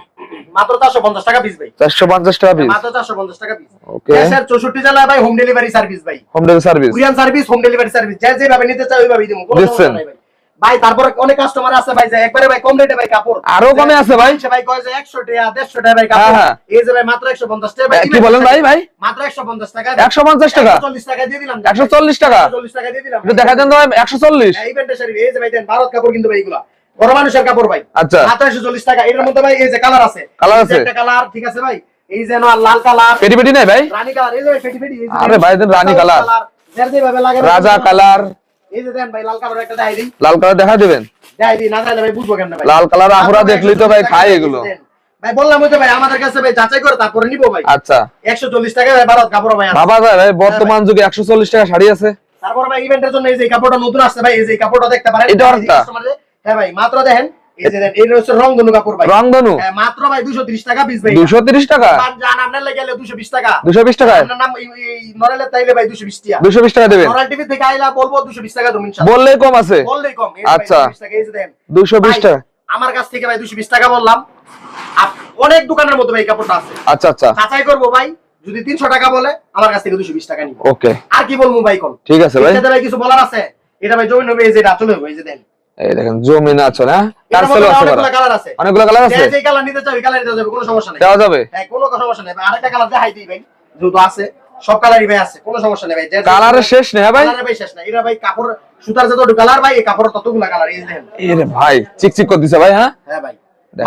[SPEAKER 2] মাত্র চারশো পঞ্চাশ টাকা পিস ভাই।
[SPEAKER 1] চারশো পঞ্চাশ টাকা পিস
[SPEAKER 2] মাত্র চারশো পঞ্চাশ টাকা পিস
[SPEAKER 1] ওকে
[SPEAKER 2] জেলায় ভাই হোম ডেলিভারি সার্ভিস ভাই।
[SPEAKER 1] Home delivery service
[SPEAKER 2] courier service home delivery service যে যেভাবে নিতে চাই ওইভাবে দিব কোনো সমস্যা নাই ভাই। ভাই তারপরে অনেক কাস্টমার আছে ভাই যে একবারে ভাই কম রেটে ভাই কাপড়।
[SPEAKER 1] আরও কমে আছে ভাই।
[SPEAKER 2] সে ভাই কয় যে 100 টাকা 150 টাকা ভাই কাপড়।
[SPEAKER 1] হ্যাঁ, হ্যাঁ।
[SPEAKER 2] এই যে ভাই মাত্র 150 টাকা ভাই
[SPEAKER 1] কি বলেন ভাই ভাই?
[SPEAKER 2] মাত্র 150 টাকা
[SPEAKER 1] একশো পঞ্চাশ টাকা?
[SPEAKER 2] 140 টাকা দিয়ে দিলাম।
[SPEAKER 1] একশো চল্লিশ টাকা?
[SPEAKER 2] 140 টাকা দিয়ে দিলাম।
[SPEAKER 1] একটু দেখা দেন তো ভাই একশো চল্লিশ?
[SPEAKER 2] হ্যাঁ, এই যে ভাই দেন ভারত কাপড় কিন্তু ভাই এগুলা। বড় মানুষের কাপড় ভাই।
[SPEAKER 1] আচ্ছা।
[SPEAKER 2] মাত্র 140 টাকা। এর মধ্যে ভাই এই যে কালার আছে।
[SPEAKER 1] কালার আছে?
[SPEAKER 2] একটা কালার ঠিক আছে ভাই? এই যে লাল কালার
[SPEAKER 1] পেটি পেটি নাই ভাই?
[SPEAKER 2] রানী কালার এই যে
[SPEAKER 1] আরে ভাই, দেন রানী কালার।
[SPEAKER 2] লাগে
[SPEAKER 1] রাজা কালার
[SPEAKER 2] এই যে দেন ভাই লাল কালার একটা দেখাই
[SPEAKER 1] লাল কালার দেখা দিবেন?
[SPEAKER 2] দেখাই না তাহলে ভাই বুঝব কেমনে ভাই?
[SPEAKER 1] লাল কালার আহুরা দেখলি তো ভাই খাই এগুলো।
[SPEAKER 2] ভাই বললাম ওই ভাই আমাদের কাছে ভাই যাচাই করে তারপরে নিবো ভাই।
[SPEAKER 1] আচ্ছা।
[SPEAKER 2] একশো চল্লিশ টাকা ভাই ভারত কাপড় ভাই আছে।
[SPEAKER 1] বাবা যায় ভাই বর্তমান যুগে একশো চল্লিশ টাকা শাড়ি আছে।
[SPEAKER 2] তারপর ভাই ইভেন্টের জন্য এই যে কাপড়টা নতুন আসছে ভাই এই যে কাপড়টা দেখতে পারেন।
[SPEAKER 1] এটা
[SPEAKER 2] হ্যাঁ ভাই মাত্র দেখেন। রংধনু হ্যাঁ, মাত্র ভাই দুশো ত্রিশ টাকা পিস ভাই।
[SPEAKER 1] দুশো তিরিশ টাকা?
[SPEAKER 2] আপনার লেগে দুশো বিশ টাকা।
[SPEAKER 1] দুশো বিশ টাকায়
[SPEAKER 2] নাম এই- এই নরেলের তাইলে ভাই দুশো বিশ টাকা
[SPEAKER 1] দুশো বিশ টাকা দেবেন?
[SPEAKER 2] নরাল টিভি থেকে আইলা বলব দুশো বিশ টাকা তুমি
[SPEAKER 1] বললেই কম আছে।
[SPEAKER 2] বললেই কম।
[SPEAKER 1] আচ্ছা।
[SPEAKER 2] 220 টাকা, এই যে দেন।
[SPEAKER 1] দুশো বিশ টাকা।
[SPEAKER 2] আমার কাছ থেকে ভাই দুশো বিশ টাকা বললাম। অনেক দোকানের মধ্যে ভাই এই কাপড়টা আছে।
[SPEAKER 1] আচ্ছা আচ্ছা।
[SPEAKER 2] যাচাই করব ভাই। যদি তিনশো টাকা বলে আমার কাছ থেকে দুশো বিশ টাকা নিবো।
[SPEAKER 1] ওকে।
[SPEAKER 2] আর কি বলব ভাই কোন
[SPEAKER 1] ঠিক আছে ভাই।
[SPEAKER 2] ভাই কিছু বলার আছে? এটা ভাই জমিন হবে এই যে চলে হবে এই যে দেন।
[SPEAKER 1] এই দেখেন জমিন আছে না? আছে
[SPEAKER 2] কালার আছে।
[SPEAKER 1] অনেকগুলো কালার আছে?
[SPEAKER 2] যে যে কালার নিতে কালার নিতে যাবে কোনো সমস্যা নেই।
[SPEAKER 1] দেওয়া যাবে?
[SPEAKER 2] হ্যাঁ কোনো সমস্যা নেই। আরেকটা কালার দেখাই দিই ভাই যেহেতু আছে সব কালারই ভাই আছে কোনো সমস্যা নেই ভাই।
[SPEAKER 1] কালারের শেষ নেই হ্যাঁ ভাই?
[SPEAKER 2] কালারের ভাই শেষ না এটা ভাই কাপড় সুতার যত কালার ভাই এই কাপড়ের ততগুলো কালার এই দেখেন।
[SPEAKER 1] এরে ভাই চিকচিক করে দিছে ভাই হ্যাঁ?
[SPEAKER 2] হ্যাঁ ভাই।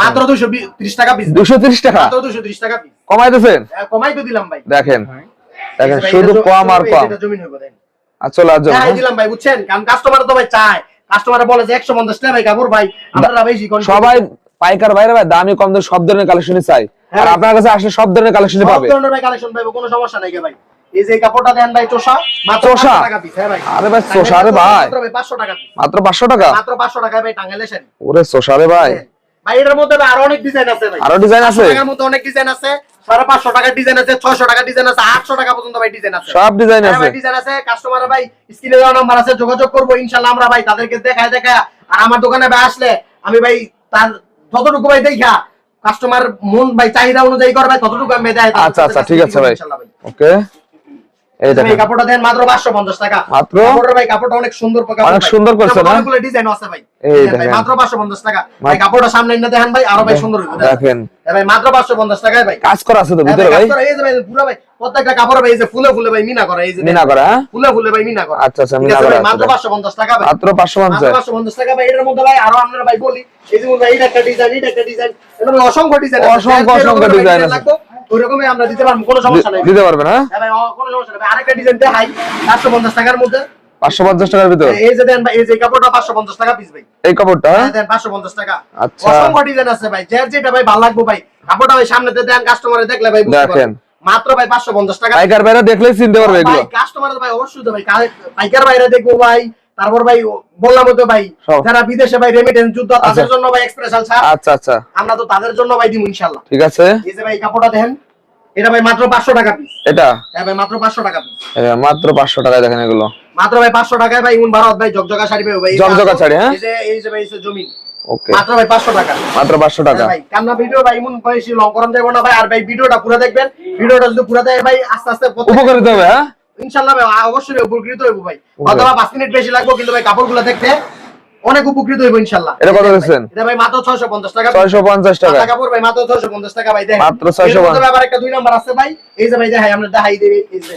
[SPEAKER 2] মাত্র দুশো ত্রিশ টাকা পিস
[SPEAKER 1] দুশো তিরিশ টাকা?
[SPEAKER 2] মাত্র দুশো ত্রিশ টাকা পিস
[SPEAKER 1] কমাই দিয়েছেন
[SPEAKER 2] কমাই তো দিলাম ভাই।
[SPEAKER 1] দেখেন। দেখেন শুধু কম আর কম।
[SPEAKER 2] এটা জমিন হবে দেন
[SPEAKER 1] আচ্ছা আর জন্য
[SPEAKER 2] দেখাই দিলাম ভাই বুঝছেন? কারণ কাস্টমার তো ভাই চায়। কাস্টমার বলে যে একশো পঞ্চাশ টাকা ভাই কাপড় ভাই আপনারা বেশি কোন
[SPEAKER 1] সবাই পাইকার ভাই দামি কম দামে সব ধরনের কালেকশনই চাই। আর
[SPEAKER 2] হ্যাঁ।
[SPEAKER 1] আপনার কাছে আসলে সব ধরনের কালেকশনই
[SPEAKER 2] সব ধরনের ভাই কালেকশন পাইবো কোনো সমস্যা নাই ভাই। এই যে কাপড়টা দেন ভাই চোষা মাত্র 500 টাকা পিস হ্যাঁ ভাই।
[SPEAKER 1] আরে ভাই, চোষা রে ভাই।
[SPEAKER 2] মাত্র ভাই 500 টাকা
[SPEAKER 1] মাত্র পাঁচশো টাকা?
[SPEAKER 2] মাত্র 500 টাকায় ভাই টাঙ্গাইলের শাড়ি
[SPEAKER 1] ওরে সোশারে ভাই।
[SPEAKER 2] ভাই এটার মধ্যে আরও অনেক ডিজাইন আছে ভাই।
[SPEAKER 1] আরও ডিজাইন আছে?
[SPEAKER 2] 500 টাকার মধ্যে অনেক ডিজাইন আছে। সাড়ে পাঁচশো টাকার ডিজাইন আছে ছয়শো টাকার ডিজাইন আছে আটশো টাকা পর্যন্ত ভাই ডিজাইন আছে।
[SPEAKER 1] সব ডিজাইন
[SPEAKER 2] হ্যাঁ
[SPEAKER 1] আছে।
[SPEAKER 2] ডিজাইন আছে কাস্টমার ভাই স্ক্রিনে দেওয়া নাম্বার আছে যোগাযোগ করব ইনশাল্লাহ আমরা ভাই তাদেরকে দেখায় দেখা আর আমার দোকানে ভাই আসলে আমি ভাই তার যতটুকু ভাই দেখা কাস্টমার মন ভাই চাহিদা অনুযায়ী করে ভাই ততটুকু আমি দেয়
[SPEAKER 1] আচ্ছা, আচ্ছা, ঠিক আছে ভাই। ওকে এই
[SPEAKER 2] এই কাপড়টা দেন মাত্র 550 টাকা।
[SPEAKER 1] মাত্র?
[SPEAKER 2] কাপড়ের ভাই কাপড়টা অনেক সুন্দর
[SPEAKER 1] অনেক সুন্দর করছে না?
[SPEAKER 2] অনেকগুলো ডিজাইন আছে ভাই।
[SPEAKER 1] এই
[SPEAKER 2] ভাই, মাত্র 550 টাকা। ভাই কাপড়টা সামনে এনে দেখেন ভাই আরও ভাই সুন্দর হইবে।
[SPEAKER 1] দেখেন।
[SPEAKER 2] ভাই মাত্র 550 টাকায় ভাই।
[SPEAKER 1] কাজ করা আছে তো ভিতরে
[SPEAKER 2] ভাই,
[SPEAKER 1] ভাই?
[SPEAKER 2] কাজ করা, এই যে ভাই পুরো ভাই প্রত্যেকটা কাপড় ভাই এই যে ফুলে ফুলে ভাই মিনা করা এই যে
[SPEAKER 1] মিনা করা
[SPEAKER 2] ফুলে ফুলে ভাই মিনা করা।
[SPEAKER 1] আচ্ছা, আচ্ছা, মিনা করা
[SPEAKER 2] ভাই, মাত্র 550 টাকা ভাই।
[SPEAKER 1] মাত্র পাঁচশো
[SPEAKER 2] মাত্র
[SPEAKER 1] পঞ্চাশ
[SPEAKER 2] 550 টাকা ভাই এটার মধ্যে ভাই আরও আপনারা ভাই বলি এই যে ভাই এটা একটা ডিজাইন এটা একটা ডিজাইন এটা অসংখ্য ডিজাইন
[SPEAKER 1] অসংখ্য, অসংখ্য আছে।
[SPEAKER 2] ওইরকমই আমরা দিতে পারব কোনো সমস্যা নেই।
[SPEAKER 1] দিতে পারবেন হ্যাঁ
[SPEAKER 2] ভাই কোনো সমস্যা নেই। আরেকটা ডিজাইন দেখাই 550 টাকার মধ্যে।
[SPEAKER 1] পাঁচশো পঞ্চাশ টাকার ভিতর?
[SPEAKER 2] এই যে দেন ভাই এই যে কাপড়টা 550 টাকা পিস ভাই।
[SPEAKER 1] এই কাপড়টা? হ্যাঁ?
[SPEAKER 2] দেন 550 টাকা।
[SPEAKER 1] আচ্ছা।
[SPEAKER 2] অসংখ্য ডিজাইন আছে ভাই যে যেটা ভাই ভালো লাগবে ভাই। কাপড়টা ভাই সামনে দেন কাস্টমারে দেখলে ভাই বুঝতে মাত্র ভাই 550 টাকা।
[SPEAKER 1] পাইকার বাইরে দেখলেই চিনতে পারবে এগুলো।
[SPEAKER 2] ভাই কাস্টমার ভাই অবশ্যই ভাই পাইকার বাইরে দেখব ভাই। তারপর ভাই বললাম তো ভাই। যারা বিদেশে ভাই রেমিটেন্স যুদ্ধ তাদের
[SPEAKER 1] আচ্ছা।
[SPEAKER 2] জন্য ভাই স্পেশাল ছাড়
[SPEAKER 1] আচ্ছা আচ্ছা।
[SPEAKER 2] আমরা তো তাদের জন্য ভাই দিব ইনশাআল্লাহ।
[SPEAKER 1] ঠিক আছে।
[SPEAKER 2] এই যে ভাই কাপড়টা দেখেন এটা ভাই মাত্র 500 টাকা পিস
[SPEAKER 1] এটা?
[SPEAKER 2] হ্যাঁ ভাই মাত্র 500 টাকা পিস
[SPEAKER 1] এ, মাত্র পাঁচশো টাকায় দেখেন এগুলো।
[SPEAKER 2] মাত্র ভাই 500 টাকায় ভাই উন ভারত ভাই জগজগা শাড়ি ভাই।
[SPEAKER 1] জগজগা শাড়ি, হ্যাঁ?
[SPEAKER 2] এই যে এই যে ভাই এই যে জমিন।
[SPEAKER 1] ওকে।
[SPEAKER 2] মাত্র ভাই পাঁচশো টাকা।
[SPEAKER 1] মাত্র পাঁচশো টাকা।
[SPEAKER 2] হ্যাঁ ভাই কান্না ভিডিও ভাই এমন বেশি লং করম দেবো না ভাই। আর ভাই ভিডিওটা পুরো দেখবেন। ভিডিওটা যদি পুরো দেয় ভাই আস্তে আস্তে
[SPEAKER 1] উপকারিত হবে হ্যাঁ?
[SPEAKER 2] ইনশাল্লাহ ভাই অবশ্যই উপকৃত হইব ভাই। অথবা পাঁচ মিনিট বেশি লাগবে কিন্তু ভাই কাপড়গুলো দেখতে অনেক উপকৃত হইব
[SPEAKER 1] এটা কত দিচ্ছেন?
[SPEAKER 2] এটা ভাই মাত্র টাকা। মাত্র টাকা ভাই দেখেন।
[SPEAKER 1] মাত্র 650
[SPEAKER 2] এর আবার একটা দুই নাম্বার আছে ভাই। এই যে ভাই দেখাই আমরা দেখাই দেবে এই যে।